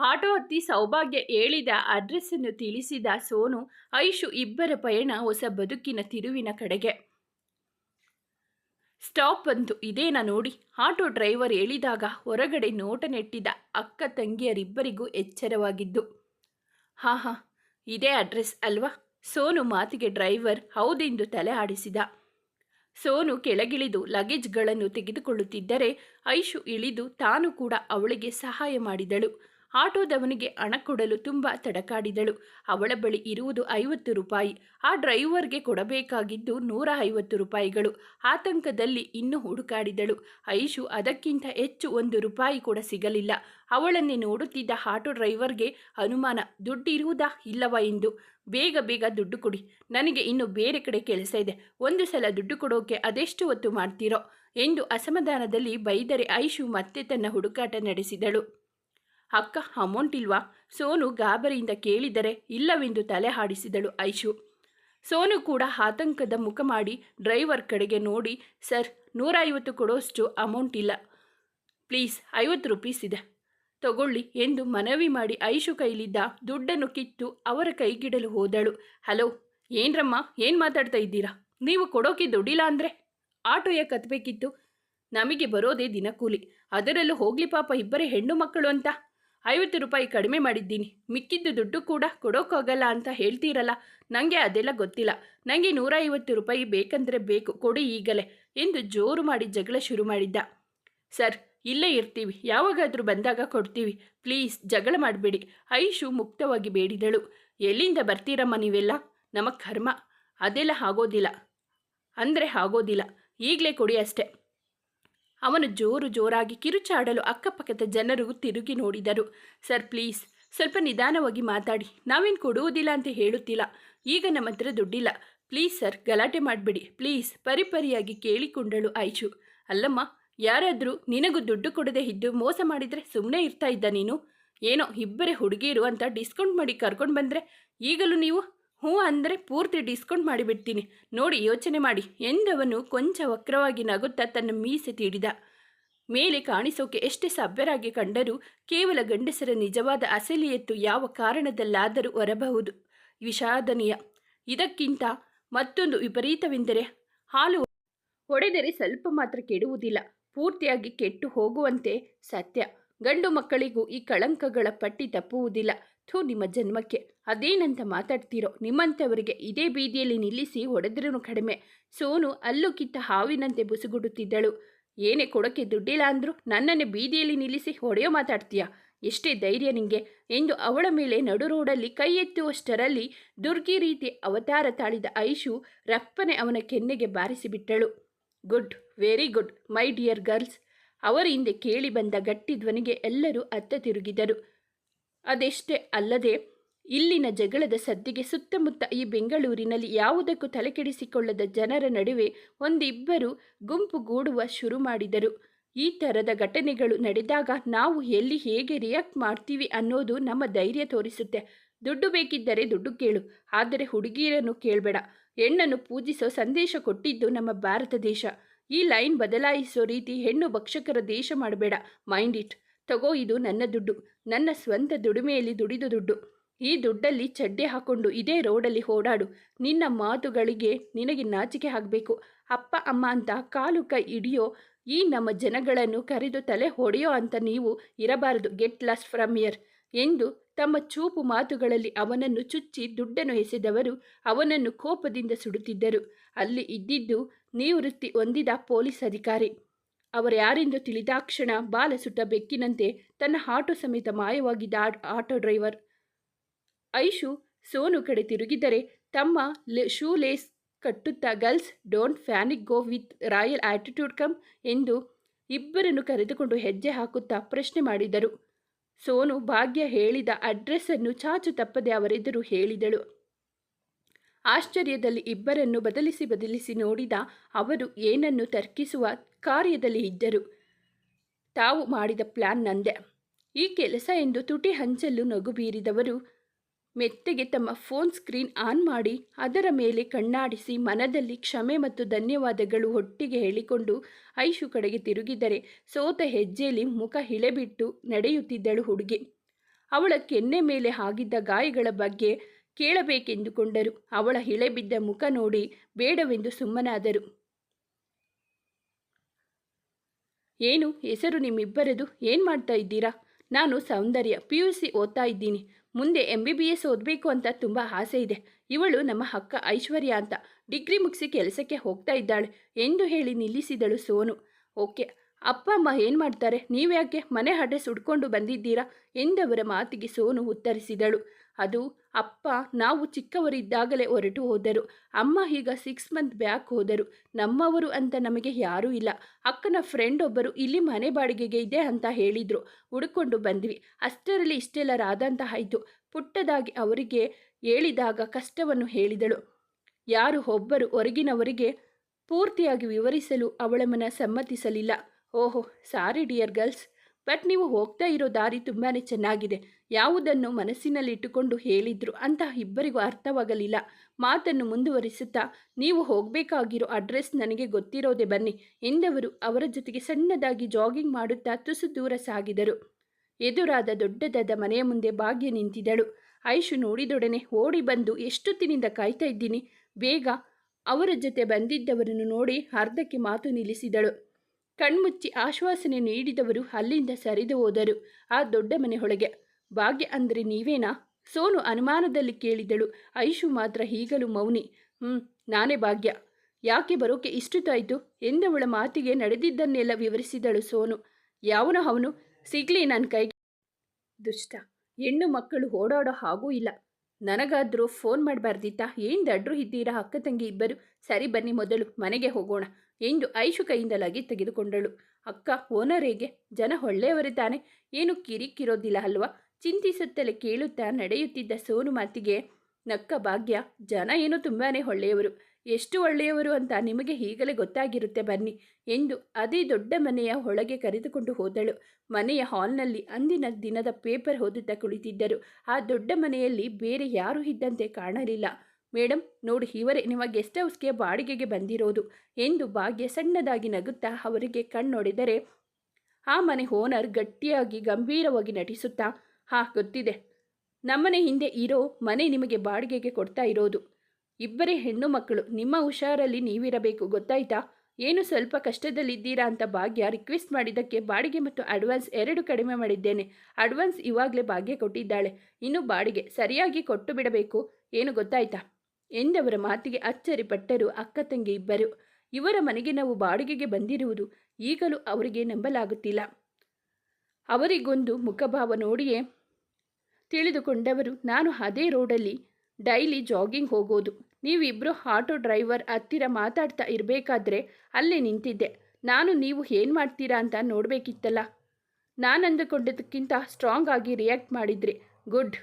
Auto ಹತ್ತಿ ಸೌಭಾಗ್ಯ ಹೇಳಿದ ಅಡ್ರೆಸ್ಸನ್ನು ತಿಳಿಸಿದ ಸೋನು, ಐಶು ಇಬ್ಬರ ಪಯಣ ಹೊಸ ಬದುಕಿನ ತಿರುವಿನ ಕಡೆಗೆ. ಸ್ಟಾಪ್ ಬಂತು, ಇದೇನ ನೋಡಿ? ಆಟೋ ಡ್ರೈವರ್ ಹೇಳಿದಾಗ ಹೊರಗಡೆ ನೋಟ ನೆಟ್ಟಿದ್ದ ಅಕ್ಕ ತಂಗಿಯರಿಬ್ಬರಿಗೂ ಎಚ್ಚರವಾಗಿದ್ದು, ಹಾ ಹಾ, ಇದೇ ಅಡ್ರೆಸ್ ಅಲ್ವಾ? ಸೋನು ಮಾತಿಗೆ ಡ್ರೈವರ್ ಹೌದೆಂದು ತಲೆ ಆಡಿಸಿದ. ಸೋನು ಕೆಳಗಿಳಿದು ಲಗೇಜ್ಗಳನ್ನು ತೆಗೆದುಕೊಳ್ಳುತ್ತಿದ್ದರೆ, ಐಶು ಇಳಿದು ತಾನು ಕೂಡ ಅವಳಿಗೆ ಸಹಾಯ ಮಾಡಿದಳು. ಆಟೋದವನಿಗೆ ಹಣ ಕೊಡಲು ತುಂಬ ತಡಕಾಡಿದಳು. ಅವಳ ಬಳಿ ಇರುವುದು ಐವತ್ತು ರೂಪಾಯಿ. ಆ ಡ್ರೈವರ್ಗೆ ಕೊಡಬೇಕಾಗಿದ್ದು ನೂರ ಐವತ್ತು ರೂಪಾಯಿಗಳು. ಆತಂಕದಲ್ಲಿ ಇನ್ನೂ ಹುಡುಕಾಡಿದಳು. ಐಶು ಅದಕ್ಕಿಂತ ಹೆಚ್ಚು ಒಂದು ರೂಪಾಯಿ ಕೂಡ ಸಿಗಲಿಲ್ಲ. ಅವಳನ್ನೇ ನೋಡುತ್ತಿದ್ದ ಆಟೋ ಡ್ರೈವರ್ಗೆ ಅನುಮಾನ, ದುಡ್ಡಿರುವುದಾ ಇಲ್ಲವಾ ಎಂದು. ಬೇಗ ಬೇಗ ದುಡ್ಡು ಕೊಡಿ. ನನಗೆ ಇನ್ನು ಬೇರೆ ಕಡೆ ಕೆಲಸ ಇದೆ. ಒಂದು ಸಲ ದುಡ್ಡು ಕೊಡೋಕೆ ಅದೆಷ್ಟು ಹೊತ್ತು ಮಾಡ್ತೀರೋ? ಎಂದು ಅಸಮಾಧಾನದಲ್ಲಿ ಬೈದರೆ ಐಶು ಮತ್ತೆ ತನ್ನ ಹುಡುಕಾಟ ನಡೆಸಿದಳು. ಅಕ್ಕ, ಅಮೌಂಟ್ ಇಲ್ವಾ? ಸೋನು ಗಾಬರಿಯಿಂದ ಕೇಳಿದರೆ ಇಲ್ಲವೆಂದು ತಲೆ ಹಾಡಿಸಿದಳು ಐಶು. ಸೋನು ಕೂಡ ಆತಂಕದ ಮುಖ ಮಾಡಿ ಡ್ರೈವರ್ ಕಡೆಗೆ ನೋಡಿ, ಸರ್, ನೂರೈವತ್ತು ಕೊಡೋಷ್ಟು ಅಮೌಂಟ್ ಇಲ್ಲ. ಪ್ಲೀಸ್, ಐವತ್ತು ರುಪೀಸ್ ಇದೆ. ತಗೊಳ್ಳಿ ಎಂದು ಮನವಿ ಮಾಡಿ ಐಶು ಕೈಲಿದ್ದ ದುಡ್ಡನ್ನು ಕಿತ್ತು ಅವರ ಕೈಗಿಡಲು ಹೋದಳು. ಹಲೋ, ಏನ್ರಮ್ಮ, ಏನು ಮಾತಾಡ್ತಾ ಇದ್ದೀರಾ? ನೀವು ಕೊಡೋಕೆ ದುಡ್ಡಿಲ್ಲ ಅಂದರೆ? ಆಟೋ ಯಾಕೆ ಕತ್ತಬೇಕಿತ್ತು ನಮಗೆ ಬರೋದೇ ದಿನಕೂಲಿ. ಅದರಲ್ಲೂ ಹೋಗ್ಲಿ ಪಾಪ ಇಬ್ಬರೇ ಹೆಣ್ಣು ಮಕ್ಕಳು ಅಂತ. ಐವತ್ತು ರೂಪಾಯಿ ಕಡಿಮೆ ಮಾಡಿದ್ದೀನಿ. ಮಿಕ್ಕಿದ್ದು ದುಡ್ಡು ಕೂಡ ಕೊಡೋಕ್ಕಾಗಲ್ಲ ಅಂತ ಹೇಳ್ತೀರಲ್ಲ? ನನಗೆ ಅದೆಲ್ಲ ಗೊತ್ತಿಲ್ಲ. ನನಗೆ ನೂರ ಐವತ್ತು ರೂಪಾಯಿ ಬೇಕಂದರೆ ಬೇಕು, ಕೊಡಿ ಈಗಲೇ ಎಂದು ಜೋರು ಮಾಡಿ ಜಗಳ ಶುರು ಮಾಡಿದ್ದ. ಸರ್, ಇಲ್ಲೇ ಇರ್ತೀವಿ. ಯಾವಾಗಾದರೂ ಬಂದಾಗ ಕೊಡ್ತೀವಿ. ಪ್ಲೀಸ್, ಜಗಳ ಮಾಡಬೇಡಿ. ಐಶು ಮುಕ್ತವಾಗಿ ಬೇಡಿದಳು. ಎಲ್ಲಿಂದ ಬರ್ತೀರಮ್ಮ ನೀವೆಲ್ಲ? ನಮಗೆ ಕರ್ಮ. ಅದೆಲ್ಲ ಆಗೋದಿಲ್ಲ. ಅಂದರೆ ಆಗೋದಿಲ್ಲ. ಈಗಲೇ ಕೊಡಿ ಅಷ್ಟೆ. ಅವನು ಜೋರು ಜೋರಾಗಿ ಕಿರುಚಾಡಲು ಅಕ್ಕಪಕ್ಕದ ಜನರು ತಿರುಗಿ ನೋಡಿದರು. ಸರ್, ಪ್ಲೀಸ್, ಸ್ವಲ್ಪ ನಿಧಾನವಾಗಿ ಮಾತಾಡಿ. ನಾವೇನು ಕೊಡುವುದಿಲ್ಲ ಅಂತ ಹೇಳುತ್ತಿಲ್ಲ. ಈಗ ನಮ್ಮ ಹತ್ರ ದುಡ್ಡಿಲ್ಲ. ಪ್ಲೀಸ್, ಸರ್, ಗಲಾಟೆ ಮಾಡಬೇಡಿ. ಪ್ಲೀಸ್, ಪರಿಪರಿಯಾಗಿ ಕೇಳಿಕೊಂಡಳು ಆಯ್ಚು ಅಲ್ಲಮ್ಮ, ಯಾರಾದರೂ ನಿನಗೂ ದುಡ್ಡು ಕೊಡದೆ ಇದ್ದು ಮೋಸ ಮಾಡಿದರೆ ಸುಮ್ಮನೆ ಇರ್ತಾ ಇದ್ದ ನೀನು? ಏನೋ, ಇಬ್ಬರೇ ಹುಡುಗಿಯರು ಅಂತ ಡಿಸ್ಕೌಂಟ್ ಮಾಡಿ ಕರ್ಕೊಂಡು ಬಂದರೆ ಈಗಲೂ ನೀವು ಹ್ಞೂ ಅಂದರೆ ಪೂರ್ತಿ ಡಿಸ್ಕೌಂಟ್ ಮಾಡಿಬಿಡ್ತೀನಿ. ನೋಡಿ, ಯೋಚನೆ ಮಾಡಿ. ಎಂದವನು ಕೊಂಚ ವಕ್ರವಾಗಿ ನಗುತ್ತಾ ತನ್ನ ಮೀಸೆ ತೀಡಿದ. ಮೇಲೆ ಕಾಣಿಸೋಕೆ ಎಷ್ಟೇ ಸಭ್ಯರಾಗಿ ಕಂಡರೂ ಕೇವಲ ಗಂಡಸರ ನಿಜವಾದ ಅಸಲಿಯತ್ತು ಯಾವ ಕಾರಣದಲ್ಲಾದರೂ ಹೊರಬಹುದು. ವಿಷಾದನೀಯ. ಇದಕ್ಕಿಂತ ಮತ್ತೊಂದು ವಿಪರೀತವೆಂದರೆ ಹಾಲು ಹೊಡೆದರೆ ಸ್ವಲ್ಪ ಮಾತ್ರ ಕೆಡುವುದಿಲ್ಲ. ಪೂರ್ತಿಯಾಗಿ ಕೆಟ್ಟು ಹೋಗುವಂತೆ ಸತ್ಯ. ಗಂಡು ಮಕ್ಕಳಿಗೂ ಈ ಕಳಂಕಗಳ ಪಟ್ಟಿ ತಪ್ಪುವುದಿಲ್ಲ. ಥೂ ನಿಮ್ಮ ಜನ್ಮಕ್ಕೆ. ಅದೇನಂತ ಮಾತಾಡ್ತೀರೋ ನಿಮ್ಮಂಥವರಿಗೆ ಇದೇ ಬೀದಿಯಲ್ಲಿ ನಿಲ್ಲಿಸಿ ಹೊಡೆದ್ರೂ ಕಡಿಮೆ. ಸೋನು ಅಲ್ಲು ಕಿತ್ತ ಹಾವಿನಂತೆ ಬುಸುಗುಡುತ್ತಿದ್ದಳು. ಏನೇ ಕೊಡೋಕ್ಕೆ ದುಡ್ಡಿಲ್ಲ ಅಂದರೂ ನನ್ನನ್ನು ಬೀದಿಯಲ್ಲಿ ನಿಲ್ಲಿಸಿ ಹೊಡೆಯೋ ಮಾತಾಡ್ತೀಯಾ? ಎಷ್ಟೇ ಧೈರ್ಯ ನಿಂಗೆ. ಎಂದು ಅವಳ ಮೇಲೆ ನಡು ರೋಡಲ್ಲಿ ಕೈ ಎತ್ತುವಷ್ಟರಲ್ಲಿ ದುರ್ಗಿ ರೀತಿ ಅವತಾರ ತಾಳಿದ ಐಶು ರಪ್ಪನೆ ಅವನ ಕೆನ್ನೆಗೆ ಬಾರಿಸಿಬಿಟ್ಟಳು. Good, very good, my dear girls. ಅವರ ಹಿಂದೆ ಕೇಳಿ ಬಂದ ಗಟ್ಟಿ ಧ್ವನಿಗೆ ಎಲ್ಲರೂ ಅತ್ತ ತಿರುಗಿದರು. ಅದೆಷ್ಟೇ ಅಲ್ಲದೆ ಇಲ್ಲಿನ ಜಗಳದ ಸದ್ದಿಗೆ ಸುತ್ತಮುತ್ತ ಈ ಬೆಂಗಳೂರಿನಲ್ಲಿ ಯಾವುದಕ್ಕೂ ತಲೆಕೆಡಿಸಿಕೊಳ್ಳದ ಜನರ ನಡುವೆ ಒಂದಿಬ್ಬರು ಗುಂಪುಗೂಡುವ ಶುರು ಮಾಡಿದರು. ಈ ಥರದ ಘಟನೆಗಳು ನಡೆದಾಗ ನಾವು ಎಲ್ಲಿ ಹೇಗೆ ರಿಯಾಕ್ಟ್ ಮಾಡ್ತೀವಿ ಅನ್ನೋದು ನಮ್ಮ ಧೈರ್ಯ ತೋರಿಸುತ್ತೆ. ದುಡ್ಡು ಬೇಕಿದ್ದರೆ ದುಡ್ಡು ಕೇಳು, ಆದರೆ ಹುಡುಗಿಯರನ್ನು ಕೇಳಬೇಡ. ಹೆಣ್ಣನ್ನು ಪೂಜಿಸೋ ಸಂದೇಶ ಕೊಟ್ಟಿದ್ದು ನಮ್ಮ ಭಾರತ ದೇಶ. ಈ ಲೈನ್ ಬದಲಾಯಿಸೋ ರೀತಿ ಹೆಣ್ಣು ಭಕ್ಷಕರ ದೇಶ ಮಾಡಬೇಡ. Mind it. ತಗೋ, ಇದು ನನ್ನ ದುಡ್ಡು. ನನ್ನ ಸ್ವಂತ ದುಡಿಮೆಯಲ್ಲಿ ದುಡಿದು ದುಡ್ಡು. ಈ ದುಡ್ಡಲ್ಲಿ ಚಡ್ಡೆ ಹಾಕೊಂಡು ಇದೇ ರೋಡಲ್ಲಿ ಓಡಾಡು. ನಿನ್ನ ಮಾತುಗಳಿಗೆ ನಿನಗೆ ನಾಚಿಕೆ ಆಗಬೇಕು. ಅಪ್ಪ, ಅಮ್ಮ ಅಂತ ಕಾಲು ಕೈ ಹಿಡಿಯೋ ಈ ನಮ್ಮ ಜನಗಳನ್ನು ಕರೆದು ತಲೆ ಹೊಡೆಯೋ ಅಂತ ನೀವು ಇರಬಾರದು ಗೆಟ್ ಲಾಸ್ಟ್ ಫ್ರಮ್ ಇಯರ್ ಎಂದು ತಮ್ಮ ಚೂಪು ಮಾತುಗಳಲ್ಲಿ ಅವನನ್ನು ಚುಚ್ಚಿ ದುಡ್ಡನ್ನು ಎಸೆದವರು ಅವನನ್ನು ಕೋಪದಿಂದ ಸುಡುತ್ತಿದ್ದರು. ಅಲ್ಲಿ ಇದ್ದಿದ್ದು ನಿವೃತ್ತಿ ಹೊಂದಿದ ಪೊಲೀಸ್ ಅಧಿಕಾರಿ. ಅವರ್ಯಾರೆಂದು ತಿಳಿದಾಕ್ಷಣ ಬಾಲ ಸುಟ್ಟ ಬೆಕ್ಕಿನಂತೆ ತನ್ನ ಆಟೋ ಸಮೇತ ಮಾಯವಾಗಿದ್ದ ಆಟೋ ಡ್ರೈವರ್. ಐಶು ಸೋನು ಕಡೆ ತಿರುಗಿದರೆ ತಮ್ಮ ಶೂ ಲೇಸ್ ಕಟ್ಟುತ್ತಾ girls, don't panic go with royal attitude come ಎಂದು ಇಬ್ಬರನ್ನು ಕರೆದುಕೊಂಡು ಹೆಜ್ಜೆ ಹಾಕುತ್ತಾ ಪ್ರಶ್ನೆ ಮಾಡಿದರು. ಸೋನು ಭಾಗ್ಯ ಹೇಳಿದ ಅಡ್ರೆಸ್ಸನ್ನು ಚಾಚು ತಪ್ಪದೆ ಅವರೆದುರು ಹೇಳಿದಳು. ಆಶ್ಚರ್ಯದಲ್ಲಿ ಇಬ್ಬರನ್ನು ಬದಲಿಸಿ ಬದಲಿಸಿ ನೋಡಿದ ಅವರು ಏನನ್ನು ತರ್ಕಿಸುವ ಕಾರ್ಯದಲ್ಲಿ ಇದ್ದರು. ತಾವು ಮಾಡಿದ ಪ್ಲಾನ್ ನಂದೆ. ಈ ಕೆಲಸ ಎಂದು ತುಟಿ ಹಂಚಲು ನಗು ಬೀರಿದವರು ಮೆತ್ತಗೆ ತಮ್ಮ ಫೋನ್ ಸ್ಕ್ರೀನ್ ಆನ್ ಮಾಡಿ ಅದರ ಮೇಲೆ ಕಣ್ಣಾಡಿಸಿ ಮನದಲ್ಲಿ ಕ್ಷಮೆ ಮತ್ತು ಧನ್ಯವಾದಗಳು ಒಟ್ಟಿಗೆ ಹೇಳಿಕೊಂಡು ಐಶು ಕಡೆಗೆ ತಿರುಗಿದರೆ ಸೋತ ಹೆಜ್ಜೆಯಲ್ಲಿ ಮುಖ ಹಿಳೆಬಿಟ್ಟು ನಡೆಯುತ್ತಿದ್ದಳು ಹುಡುಗಿ. ಅವಳ ಕೆನ್ನೆ ಮೇಲೆ ಆಗಿದ್ದ ಗಾಯಗಳ ಬಗ್ಗೆ ಕೇಳಬೇಕೆಂದುಕೊಂಡರು. ಅವಳ ಹಿಳೆಬಿದ್ದ ಮುಖ ನೋಡಿ ಬೇಡವೆಂದು ಸುಮ್ಮನಾದರು. ಏನು, ಹೆಸರು ನಿಮ್ಮಿಬ್ಬರದು ಏನು ಮಾಡ್ತಾ ಇದ್ದೀರಾ? ನಾನು ಸೌಂದರ್ಯ, ಪಿ ಯು ಸಿ ಓದ್ತಾ ಇದ್ದೀನಿ. ಮುಂದೆ ಎಂ ಬಿ ಬಿ ಎಸ್ ಓದಬೇಕು ಅಂತ ತುಂಬ ಆಸೆ ಇದೆ. ಇವಳು ನಮ್ಮ ಅಕ್ಕ ಐಶ್ವರ್ಯ ಅಂತ. ಡಿಗ್ರಿ ಮುಗಿಸಿ ಕೆಲಸಕ್ಕೆ ಹೋಗ್ತಾ ಇದ್ದಾಳೆ. ಎಂದು ಹೇಳಿ ನಿಲ್ಲಿಸಿದಳು ಸೋನು. ಓಕೆ, ಅಪ್ಪ, ಅಮ್ಮ ಏನು ಮಾಡ್ತಾರೆ? ನೀವ್ಯಾಕೆ ಮನೆ ಅಡ್ರೆಸ್ ಹುಡ್ಕೊಂಡು ಬಂದಿದ್ದೀರಾ? ಎಂದವರ ಮಾತಿಗೆ ಸೋನು ಉತ್ತರಿಸಿದಳು. ಅದು ಅಪ್ಪ, ನಾವು ಚಿಕ್ಕವರಿದ್ದಾಗಲೇ ಹೊರಟು ಹೋದರು. ಅಮ್ಮ ಈಗ ಸಿಕ್ಸ್ ಮಂತ್ ಬ್ಯಾಕ್ ಹೋದರು. ನಮ್ಮವರು ಅಂತ ನಮಗೆ ಯಾರೂ ಇಲ್ಲ. ಅಕ್ಕನ ಫ್ರೆಂಡ್ ಒಬ್ಬರು ಇಲ್ಲಿ ಮನೆ ಬಾಡಿಗೆಗೆ ಇದೆ ಅಂತ ಹೇಳಿದರು. ಹುಡುಕೊಂಡು ಬಂದ್ವಿ. ಅಷ್ಟರಲ್ಲಿ ಇಷ್ಟೆಲ್ಲ ರಾದಂತ ಆಯಿತು ಪುಟ್ಟದಾಗಿ ಅವರಿಗೆ ಹೇಳಿದಾಗ ಕಷ್ಟವನ್ನು ಹೇಳಿದಳು. ಯಾರು ಒಬ್ಬರು ಹೊರಗಿನವರಿಗೆ ಪೂರ್ತಿಯಾಗಿ ವಿವರಿಸಲು ಅವಳ ಮನ ಸಮ್ಮತಿಸಲಿಲ್ಲ. ಓಹೋ, ಸಾರಿ ಡಿಯರ್ ಗರ್ಲ್ಸ್. ಬಟ್ ನೀವು ಹೋಗ್ತಾ ಇರೋ ದಾರಿ ತುಂಬಾ ಚೆನ್ನಾಗಿದೆ. ಯಾವುದನ್ನು ಮನಸ್ಸಿನಲ್ಲಿಟ್ಟುಕೊಂಡು ಹೇಳಿದ್ರು ಅಂತ ಇಬ್ಬರಿಗೂ ಅರ್ಥವಾಗಲಿಲ್ಲ. ಮಾತನ್ನು ಮುಂದುವರಿಸುತ್ತಾ, ನೀವು ಹೋಗಬೇಕಾಗಿರೋ ಅಡ್ರೆಸ್ ನನಗೆ ಗೊತ್ತಿರೋದೆ ಬನ್ನಿ ಎಂದವರು ಅವರ ಜೊತೆಗೆ ಸಣ್ಣದಾಗಿ ಜಾಗಿಂಗ್ ಮಾಡುತ್ತಾ ತುಸು ದೂರ ಸಾಗಿದರು. ಎದುರಾದ ದೊಡ್ಡದಾದ ಮನೆಯ ಮುಂದೆ ಭಾಗ್ಯ ನಿಂತಿದ್ದಳು. ಐಶು, ನೋಡಿದೊಡನೆ ಓಡಿ ಬಂದು ಎಷ್ಟೊತ್ತಿನಿಂದ ಕಾಯ್ತಾ ಇದ್ದೀನಿ? ಬೇಗ ಅವರ ಜೊತೆ ಬಂದಿದ್ದವರನ್ನು ನೋಡಿ ಅರ್ಧಕ್ಕೆ ಮಾತು ನಿಲ್ಲಿಸಿದಳು. ಕಣ್ಮುಚ್ಚಿ ಆಶ್ವಾಸನೆ ನೀಡಿದವರು ಅಲ್ಲಿಂದ ಸರಿದು ಹೋದರು ಆ ದೊಡ್ಡ ಮನೆ ಒಳಗೆ ಭಾಗ್ಯ ಅಂದರೆ ನೀವೇನಾ? ಸೋನು ಅನುಮಾನದಲ್ಲಿ ಕೇಳಿದಳು. ಐಶು ಮಾತ್ರ ಈಗಲೂ ಮೌನಿ. ಹ್ಞೂ ನಾನೇ ಭಾಗ್ಯ. ಯಾಕೆ ಬರೋಕೆ ಇಷ್ಟುತ್ತಾಯಿತು ಎಂದವಳ ಮಾತಿಗೆ ನಡೆದಿದ್ದನ್ನೆಲ್ಲ ವಿವರಿಸಿದಳು ಸೋನು. ಯಾವನೋ ಅವನು? ಸಿಗ್ಲಿ ನನ್ನ ಕೈಗೆ. ದುಷ್ಟ. ಹೆಣ್ಣು ಮಕ್ಕಳು ಓಡಾಡೋ ಹಾಗೂ ಇಲ್ಲ. ನನಗಾದರೂ ಫೋನ್ ಮಾಡಬಾರ್ದಿತ್ತಾ? ಏನು ದಡ್ರು ಇದ್ದೀರಾ ಅಕ್ಕ ತಂಗಿ ಇಬ್ಬರು? ಸರಿ ಬನ್ನಿ ಮೊದಲು ಮನೆಗೆ ಹೋಗೋಣ. ಎಂದು ಐಶು ಕೈಯಿಂದಲಾಗಿ ತೆಗೆದುಕೊಂಡಳು. ಅಕ್ಕ ಓನರೇಗೆ ಜನ ಒಳ್ಳೆಯವರೇ ತಾನೆ. ಏನು ಕಿರಿಕಿರೋದಿಲ್ಲ ಅಲ್ವಾ? ಚಿಂತಿಸುತ್ತಲೇ ಕೇಳುತ್ತಾ ನಡೆಯುತ್ತಿದ್ದ ಸೋನು ಮಾತಿಗೆ, ನಕ್ಕ ಭಾಗ್ಯ, ಜನ ಏನು ತುಂಬಾ ಒಳ್ಳೆಯವರು. ಎಷ್ಟು ಒಳ್ಳೆಯವರು ಅಂತ ನಿಮಗೆ ಈಗಲೇ ಗೊತ್ತಾಗಿರುತ್ತೆ ಬನ್ನಿ ಎಂದು ಅದೇ ದೊಡ್ಡ ಮನೆಯ ಒಳಗೆ ಕರೆದುಕೊಂಡು ಹೋದಳು. ಮನೆಯ ಹಾಲ್ನಲ್ಲಿ ಅಂದಿನ ದಿನದ ಪೇಪರ್ ಓದುತ್ತಾ ಕುಳಿತಿದ್ದರು. ಆ ದೊಡ್ಡ ಮನೆಯಲ್ಲಿ ಬೇರೆ ಯಾರೂ ಇದ್ದಂತೆ ಕಾಣಲಿಲ್ಲ. ಮೇಡಮ್ ನೋಡಿ, ಇವರೇ ನಿಮ್ಮ ಗೆಸ್ಟ್ ಹೌಸ್ಗೆ ಬಾಡಿಗೆಗೆ ಬಂದಿರೋದು ಎಂದು ಭಾಗ್ಯ ಸಣ್ಣದಾಗಿ ನಗುತ್ತಾ ಅವರಿಗೆ ಕಣ್ಣೊಡೆದರೆ, ಆ ಮನೆ ಓನರ್ ಗಟ್ಟಿಯಾಗಿ ಗಂಭೀರವಾಗಿ ನಟಿಸುತ್ತಾ, ಹಾ, ಗೊತ್ತಿದೆ. ನಮ್ಮನೆ ಹಿಂದೆ ಇರೋ ಮನೆ ನಿಮಗೆ ಬಾಡಿಗೆಗೆ ಕೊಡ್ತಾ ಇರೋದು. ಇಬ್ಬರೇ ಹೆಣ್ಣು ಮಕ್ಕಳು, ನಿಮ್ಮ ಹುಷಾರಲ್ಲಿ ನೀವಿರಬೇಕು, ಗೊತ್ತಾಯ್ತಾ? ಏನು ಸ್ವಲ್ಪ ಕಷ್ಟದಲ್ಲಿದ್ದೀರಾ ಅಂತ ಭಾಗ್ಯ ರಿಕ್ವೆಸ್ಟ್ ಮಾಡಿದ್ದಕ್ಕೆ ಬಾಡಿಗೆ ಮತ್ತು ಅಡ್ವಾನ್ಸ್ ಎರಡು ಕಡಿಮೆ ಮಾಡಿದ್ದೇನೆ. ಅಡ್ವಾನ್ಸ್ ಇವಾಗಲೇ ಭಾಗ್ಯ ಕೊಟ್ಟಿದ್ದಾಳೆ. ಇನ್ನು ಬಾಡಿಗೆ ಸರಿಯಾಗಿ ಕೊಟ್ಟು ಬಿಡಬೇಕು. ಏನು ಗೊತ್ತಾಯ್ತಾ? ಎಂದವರ ಮಾತಿಗೆ ಅಚ್ಚರಿಪಟ್ಟರು ಅಕ್ಕ ತಂಗಿ ಇಬ್ಬರು. ಇವರ ಮನೆಗೆ ನಾವು ಬಾಡಿಗೆಗೆ ಬಂದಿರುವುದು ಈಗಲೂ ಅವರಿಗೆ ನಂಬಲಾಗುತ್ತಿಲ್ಲ. ಅವರಿಗೊಂದು ಮುಖಭಾವ ನೋಡಿಯೇ ತಿಳಿದುಕೊಂಡವರು, ನಾನು ಅದೇ ರೋಡಲ್ಲಿ ಡೈಲಿ ಜಾಗಿಂಗ್ ಹೋಗೋದು. ನೀವಿಬ್ಬರು ಆಟೋ ಡ್ರೈವರ್ ಹತ್ತಿರ ಮಾತಾಡ್ತಾ ಇರಬೇಕಾದ್ರೆ ಅಲ್ಲೇ ನಿಂತಿದ್ದೆ. ನಾನು ನೀವು ಏನು ಮಾಡ್ತೀರಾ ಅಂತ ನೋಡಬೇಕಿತ್ತಲ್ಲ. ನಾನು ಅಂದುಕೊಂಡದಕ್ಕಿಂತ ಸ್ಟ್ರಾಂಗ್ ಆಗಿ ರಿಯಾಕ್ಟ್ ಮಾಡಿದ್ರಿ ಗುಡ್.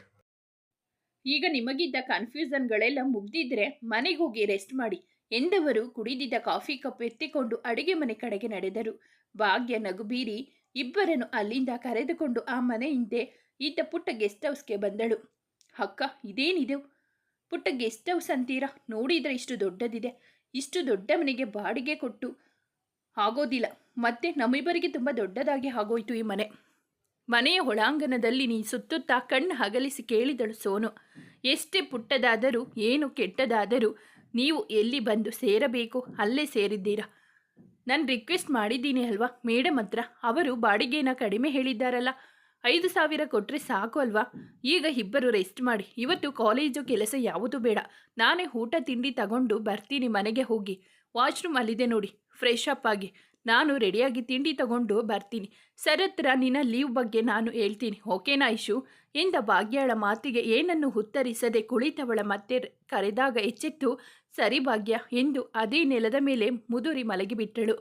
ಈಗ ನಿಮಗಿದ್ದ ಕನ್ಫ್ಯೂಸನ್ಗಳೆಲ್ಲ ಮುಗ್ದಿದ್ರೆ ಮನೆಗೆ ಹೋಗಿ ರೆಸ್ಟ್ ಮಾಡಿ. ಎಂದವರು ಕುಡಿದಿದ್ದ ಕಾಫಿ ಕಪ್ ಎತ್ತಿಕೊಂಡು ಅಡಿಗೆ ಮನೆ ಕಡೆಗೆ ನಡೆದರು. ಭಾಗ್ಯ ನಗುಬೀರಿ ಇಬ್ಬರನ್ನು ಅಲ್ಲಿಂದ ಕರೆದುಕೊಂಡು ಆ ಮನೆ ಹಿಂದೆ ಇದ್ದ ಪುಟ್ಟ ಗೆಸ್ಟ್ ಹೌಸ್ಗೆ ಬಂದಳು. ಅಕ್ಕ, ಇದೇನಿದು? ಪುಟ್ಟ ಗೆಸ್ಟ್ ಹೌಸ್ ಅಂತೀರಾ? ನೋಡಿದ್ರೆ ಇಷ್ಟು ದೊಡ್ಡದಿದೆ. ಇಷ್ಟು ದೊಡ್ಡ ಮನೆಗೆ ಬಾಡಿಗೆ ಕೊಟ್ಟು ಆಗೋದಿಲ್ಲ. ಮತ್ತೆ ನಮ್ಮಿಬ್ಬರಿಗೆ ತುಂಬ ದೊಡ್ಡದಾಗಿ ಆಗೋಯ್ತು ಈ ಮನೆ. ಮನೆಯ ಒಳಾಂಗಣದಲ್ಲಿ ನೀ ಸುತ್ತುತ್ತಾ ಕಣ್ಣು ಹಗಲಿಸಿ ಕೇಳಿದಳು ಸೋನು. ಎಷ್ಟೇ ಪುಟ್ಟದಾದರೂ, ಏನು ಕೆಟ್ಟದಾದರೂ ನೀವು ಎಲ್ಲಿ ಬಂದು ಸೇರಬೇಕು, ಅಲ್ಲೇ ಸೇರಿದ್ದೀರಾ? ನಾನು ರಿಕ್ವೆಸ್ಟ್ ಮಾಡಿದ್ದೀನಿ ಅಲ್ವಾ? ಮೇಡಮ್ ಹತ್ರ. ಅವರು ಬಾಡಿಗೆನ ಕಡಿಮೆ ಹೇಳಿದ್ದಾರಲ್ಲ. ಐದು ಸಾವಿರ ಕೊಟ್ಟರೆ ಸಾಕು ಅಲ್ವಾ? ಈಗ ಇಬ್ಬರು ರೆಸ್ಟ್ ಮಾಡಿ. ಇವತ್ತು ಕಾಲೇಜು ಕೆಲಸ ಯಾವುದು ಬೇಡ. ನಾನೇ ಊಟ, ತಿಂಡಿ ತಗೊಂಡು ಬರ್ತೀನಿ ಮನೆಗೆ ಹೋಗಿ. ವಾಶ್ರೂಮ್ ಅಲ್ಲಿದೆ ನೋಡಿ. ಫ್ರೆಶ್ ಅಪ್ ಆಗಿ. ನಾನು ರೆಡಿಯಾಗಿ ತಿಂಡಿ ತಗೊಂಡು ಬರ್ತೀನಿ. ಸರತ್ರ ನಿನ್ನ ಲೀವ್ ಬಗ್ಗೆ ನಾನು ಹೇಳ್ತೀನಿ. ಓಕೆನಾ ಇಶು ಎಂದ ಭಾಗ್ಯಳ ಮಾತಿಗೆ ಏನನ್ನು ಉತ್ತರಿಸದೆ ಕುಳಿತವಳ ಮತ್ತೆ ಕರೆದಾಗ ಎಚ್ಚೆತ್ತು, ಸರಿ ಭಾಗ್ಯ ಎಂದು ಅದೇ ನೆಲದ ಮೇಲೆ ಮುದುರಿ ಮಲಗಿಬಿಟ್ಟಳು.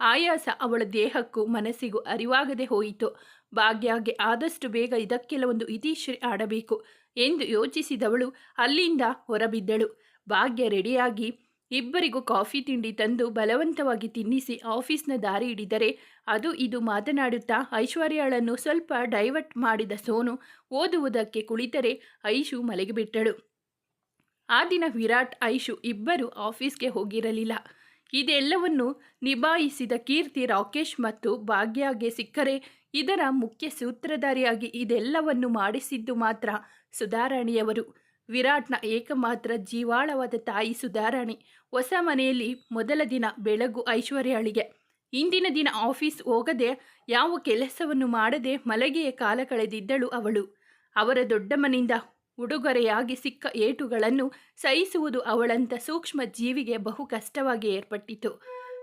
ಆಯಾಸ ಅವಳ ದೇಹಕ್ಕೂ ಮನಸ್ಸಿಗೂ ಅರಿವಾಗದೆ ಹೋಯಿತು. ಭಾಗ್ಯಗೆ ಆದಷ್ಟು ಬೇಗ ಇದಕ್ಕೆಲ್ಲ ಒಂದು ಇತಿಶ್ರೀ ಆಡಬೇಕು ಎಂದು ಯೋಚಿಸಿದವಳು ಅಲ್ಲಿಂದ ಹೊರಬಿದ್ದಳು. ಭಾಗ್ಯ ರೆಡಿಯಾಗಿ ಇಬ್ಬರಿಗೂ ಕಾಫಿ ತಿಂಡಿ ತಂದು ಬಲವಂತವಾಗಿ ತಿನ್ನಿಸಿ ಆಫೀಸ್ನ ದಾರಿ ಹಿಡಿದರೆ ಅದು ಇದು ಮಾತನಾಡುತ್ತಾ ಐಶ್ವರ್ಯಳನ್ನು ಸ್ವಲ್ಪ ಡೈವರ್ಟ್ ಮಾಡಿದ ಸೋನು ಓದುವುದಕ್ಕೆ ಕುಳಿತರೆ ಐಶು ಮಲಗಿಬಿಟ್ಟಳು ಆ ದಿನ ವಿರಾಟ್, ಐಶು ಇಬ್ಬರು ಆಫೀಸ್ಗೆ ಹೋಗಿರಲಿಲ್ಲ. ಇದೆಲ್ಲವನ್ನು ನಿಭಾಯಿಸಿದ ಕೀರ್ತಿ, ರಾಕೇಶ್ ಮತ್ತು ಭಾಗ್ಯಗೆ ಸಿಕ್ಕರೆ ಇದರ ಮುಖ್ಯ ಸೂತ್ರಧಾರಿಯಾಗಿ ಇದೆಲ್ಲವನ್ನು ಮಾಡಿಸಿದ್ದು ಮಾತ್ರ ಸುಧಾರಾಣಿಯವರು. ವಿರಾಟ್ನ ಏಕಮಾತ್ರ ಜೀವಾಳವಾದ ತಾಯಿ ಸುಧಾರಾಣಿ ಹೊಸ ಮನೆಯಲ್ಲಿ ಮೊದಲ ದಿನ ಬೆಳಗು ಐಶ್ವರ್ಯಾಳಿಗೆ. ಇಂದಿನ ದಿನ ಆಫೀಸ್ ಹೋಗದೆ ಯಾವ ಕೆಲಸವನ್ನು ಮಾಡದೆ ಮಲಗೆಯ ಕಾಲ ಕಳೆದಿದ್ದಳು ಅವಳು. ಅವರ ದೊಡ್ಡ ಮನೆಯಿಂದ ಉಡುಗೊರೆಯಾಗಿ ಸಿಕ್ಕ ಏಟುಗಳನ್ನು ಸಹಿಸುವುದು ಅವಳಂಥ ಸೂಕ್ಷ್ಮ ಜೀವಿಗೆ ಬಹು ಕಷ್ಟವಾಗಿ ಏರ್ಪಟ್ಟಿತು.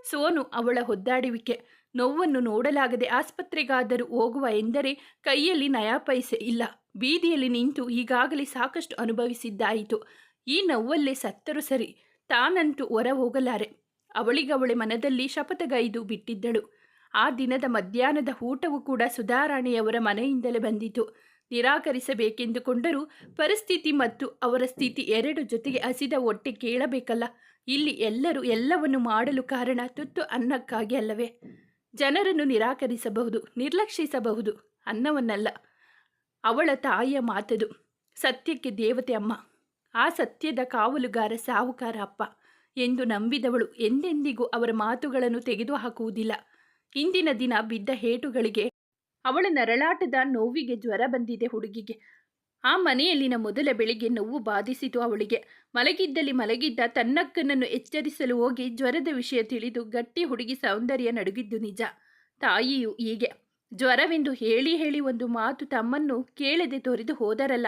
ಸೋನು ಅವಳ ಒದ್ದಾಡುವಿಕೆ, ನೋವನ್ನು ನೋಡಲಾಗದೆ ಆಸ್ಪತ್ರೆಗಾದರೂ ಹೋಗುವ ಎಂದರೆ ಕೈಯಲ್ಲಿ ನಯಾ ಪೈಸೆ ಇಲ್ಲ. ಬೀದಿಯಲ್ಲಿ ನಿಂತು ಈಗಾಗಲೇ ಸಾಕಷ್ಟು ಅನುಭವಿಸಿದ್ದಾಯಿತು. ಈ ನೋವಲ್ಲೇ ಸತ್ತರು ಸರಿ, ತಾನಂತೂ ಹೊರ ಹೋಗಲಾರೆ ಅವಳಿಗವಳೆ ಮನದಲ್ಲಿ ಶಪಥಗೈದು ಬಿಟ್ಟಿದ್ದಳು. ಆ ದಿನದ ಮಧ್ಯಾಹ್ನದ ಊಟವು ಕೂಡ ಸುಧಾರಾಣಿಯವರ ಮನೆಯಿಂದಲೇ ಬಂದಿತು. ನಿರಾಕರಿಸಬೇಕೆಂದುಕೊಂಡರೂ ಪರಿಸ್ಥಿತಿ ಮತ್ತು ಅವರ ಸ್ಥಿತಿ ಎರಡು ಜೊತೆಗೆ ಹಸಿದ ಹೊಟ್ಟೆ ಕೇಳಬೇಕಲ್ಲ. ಇಲ್ಲಿ ಎಲ್ಲರೂ ಎಲ್ಲವನ್ನು ಮಾಡಲು ಕಾರಣ ತುತ್ತು ಅನ್ನಕ್ಕಾಗಿ ಅಲ್ಲವೇ? ಜನರನ್ನು ನಿರಾಕರಿಸಬಹುದು, ನಿರ್ಲಕ್ಷಿಸಬಹುದು ಅನ್ನವನ್ನಲ್ಲ. ಅವಳ ತಾಯಿಯ ಮಾತದು. ಸತ್ಯಕ್ಕೆ ದೇವತೆ ಅಮ್ಮ. ಆ ಸತ್ಯದ ಕಾವಲುಗಾರ ಸಾಹುಕಾರ ಅಪ್ಪ. ಎಂದು ನಂಬಿದವಳು ಎಂದೆಂದಿಗೂ ಅವರ ಮಾತುಗಳನ್ನು ತೆಗೆದುಹಾಕುವುದಿಲ್ಲ ಇಂದಿನ ದಿನ ಬಿದ್ದ ಹೇಟುಗಳಿಗೆ ಅವಳ ನರಳಾಟದ ನೋವಿಗೆ ಜ್ವರ ಬಂದಿದೆ ಹುಡುಗಿಗೆ. ಆ ಮನೆಯಲ್ಲಿನ ಮೊದಲ ಬೆಳಿಗ್ಗೆ ನೋವು ಬಾಧಿಸಿತು ಅವಳಿಗೆ. ಮಲಗಿದ್ದಲ್ಲಿ ಮಲಗಿದ್ದ ತನ್ನಕ್ಕನನ್ನು ಎಚ್ಚರಿಸಲು ಹೋಗಿ ಜ್ವರದ ವಿಷಯ ತಿಳಿದು ಗಟ್ಟಿ ಹುಡುಗಿ ಸೌಂದರ್ಯ ನಡುಗಿದ್ದು ನಿಜ. ತಾಯಿಯು ಹೀಗೆ. ಜ್ವರವೆಂದು ಹೇಳಿ ಹೇಳಿ ಒಂದು ಮಾತು ತಮ್ಮನ್ನು ಕೇಳದೆ ತೊರೆದು ಹೋದರಲ್ಲ,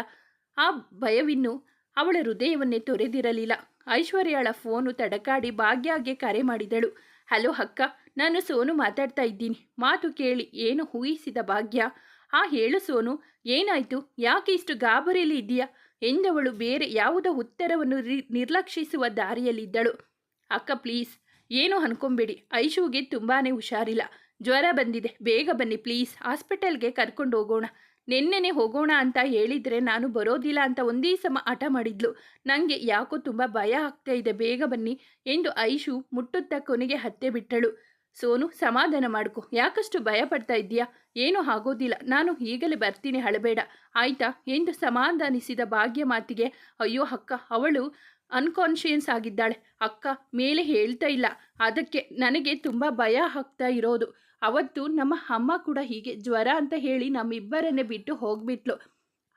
ಆ ಭಯವಿನ್ನು ಅವಳ ಹೃದಯವನ್ನೇ ತೊರೆದಿರಲಿಲ್ಲ. ಐಶ್ವರ್ಯಾಳ ಫೋನು ತಡಕಾಡಿ ಭಾಗ್ಯಾಗೆ ಕರೆ ಮಾಡಿದಳು. ಹಲೋ ಅಕ್ಕ, ನಾನು ಸೋನು ಮಾತಾಡ್ತಾ ಇದ್ದೀನಿ. ಮಾತು ಕೇಳಿ ಏನು ಊಹಿಸಿದ ಭಾಗ್ಯ? ಆ ಹೇಳು ಸೋನು, ಏನಾಯ್ತು? ಯಾಕೆ ಇಷ್ಟು ಗಾಬರಿಯಲ್ಲಿ ಇದೆಯಾ ಎಂದವಳು ಬೇರೆ ಯಾವುದೋ ಉತ್ತರವನ್ನು ನಿರ್ಲಕ್ಷಿಸುವ ದಾರಿಯಲ್ಲಿದ್ದಳು. ಅಕ್ಕ ಪ್ಲೀಸ್, ಏನು ಅನ್ಕೊಂಬೇಡಿ. ಐಶುಗೆ ತುಂಬಾ ಹುಷಾರಿಲ್ಲ. ಜ್ವರ ಬಂದಿದೆ, ಬೇಗ ಬನ್ನಿ ಪ್ಲೀಸ್. ಹಾಸ್ಪಿಟಲ್ಗೆ ಕರ್ಕೊಂಡು ಹೋಗೋಣ. ನಿನ್ನೆನೆ ಹೋಗೋಣ ಅಂತ ಹೇಳಿದರೆ ನಾನು ಬರೋದಿಲ್ಲ ಅಂತ ಒಂದೇ ಸಮ ಹಠ ಮಾಡಿದ್ಲು. ನನಗೆ ಯಾಕೋ ತುಂಬ ಭಯ ಆಗ್ತಾ ಇದೆ, ಬೇಗ ಬನ್ನಿ ಎಂದು ಐಶು ಮುಟ್ಟುತ್ತಾ ಕೊನೆಗೆ ಹತ್ತೆ ಬಿಟ್ಟಳು. ಸೋನು, ಸಮಾಧಾನ ಮಾಡ್ಕೊ. ಯಾಕಷ್ಟು ಭಯ ಪಡ್ತಾ ಇದ್ದೀಯಾ? ಏನೂ ಆಗೋದಿಲ್ಲ. ನಾನು ಈಗಲೇ ಬರ್ತೀನಿ ಹಳಬೇಡ ಆಯ್ತಾ? ಎಂದು ಸಮಾಧಾನಿಸಿದ ಭಾಗ್ಯ ಮಾತಿಗೆ, ಅಯ್ಯೋ ಅಕ್ಕ, ಅವಳು ಅನ್ಕಾನ್ಷಿಯನ್ಸ್ ಆಗಿದ್ದಾಳೆ. ಅಕ್ಕ, ಮೇಲೆ ಹೇಳ್ತಾ ಇಲ್ಲ. ಅದಕ್ಕೆ ನನಗೆ ತುಂಬ ಭಯ ಆಗ್ತಾ ಇರೋದು. ಅವತ್ತು ನಮ್ಮ ಅಮ್ಮ ಕೂಡ ಹೀಗೆ ಜ್ವರ ಅಂತ ಹೇಳಿ ನಮ್ಮಿಬ್ಬರನ್ನೇ ಬಿಟ್ಟು ಹೋಗ್ಬಿಟ್ಲು.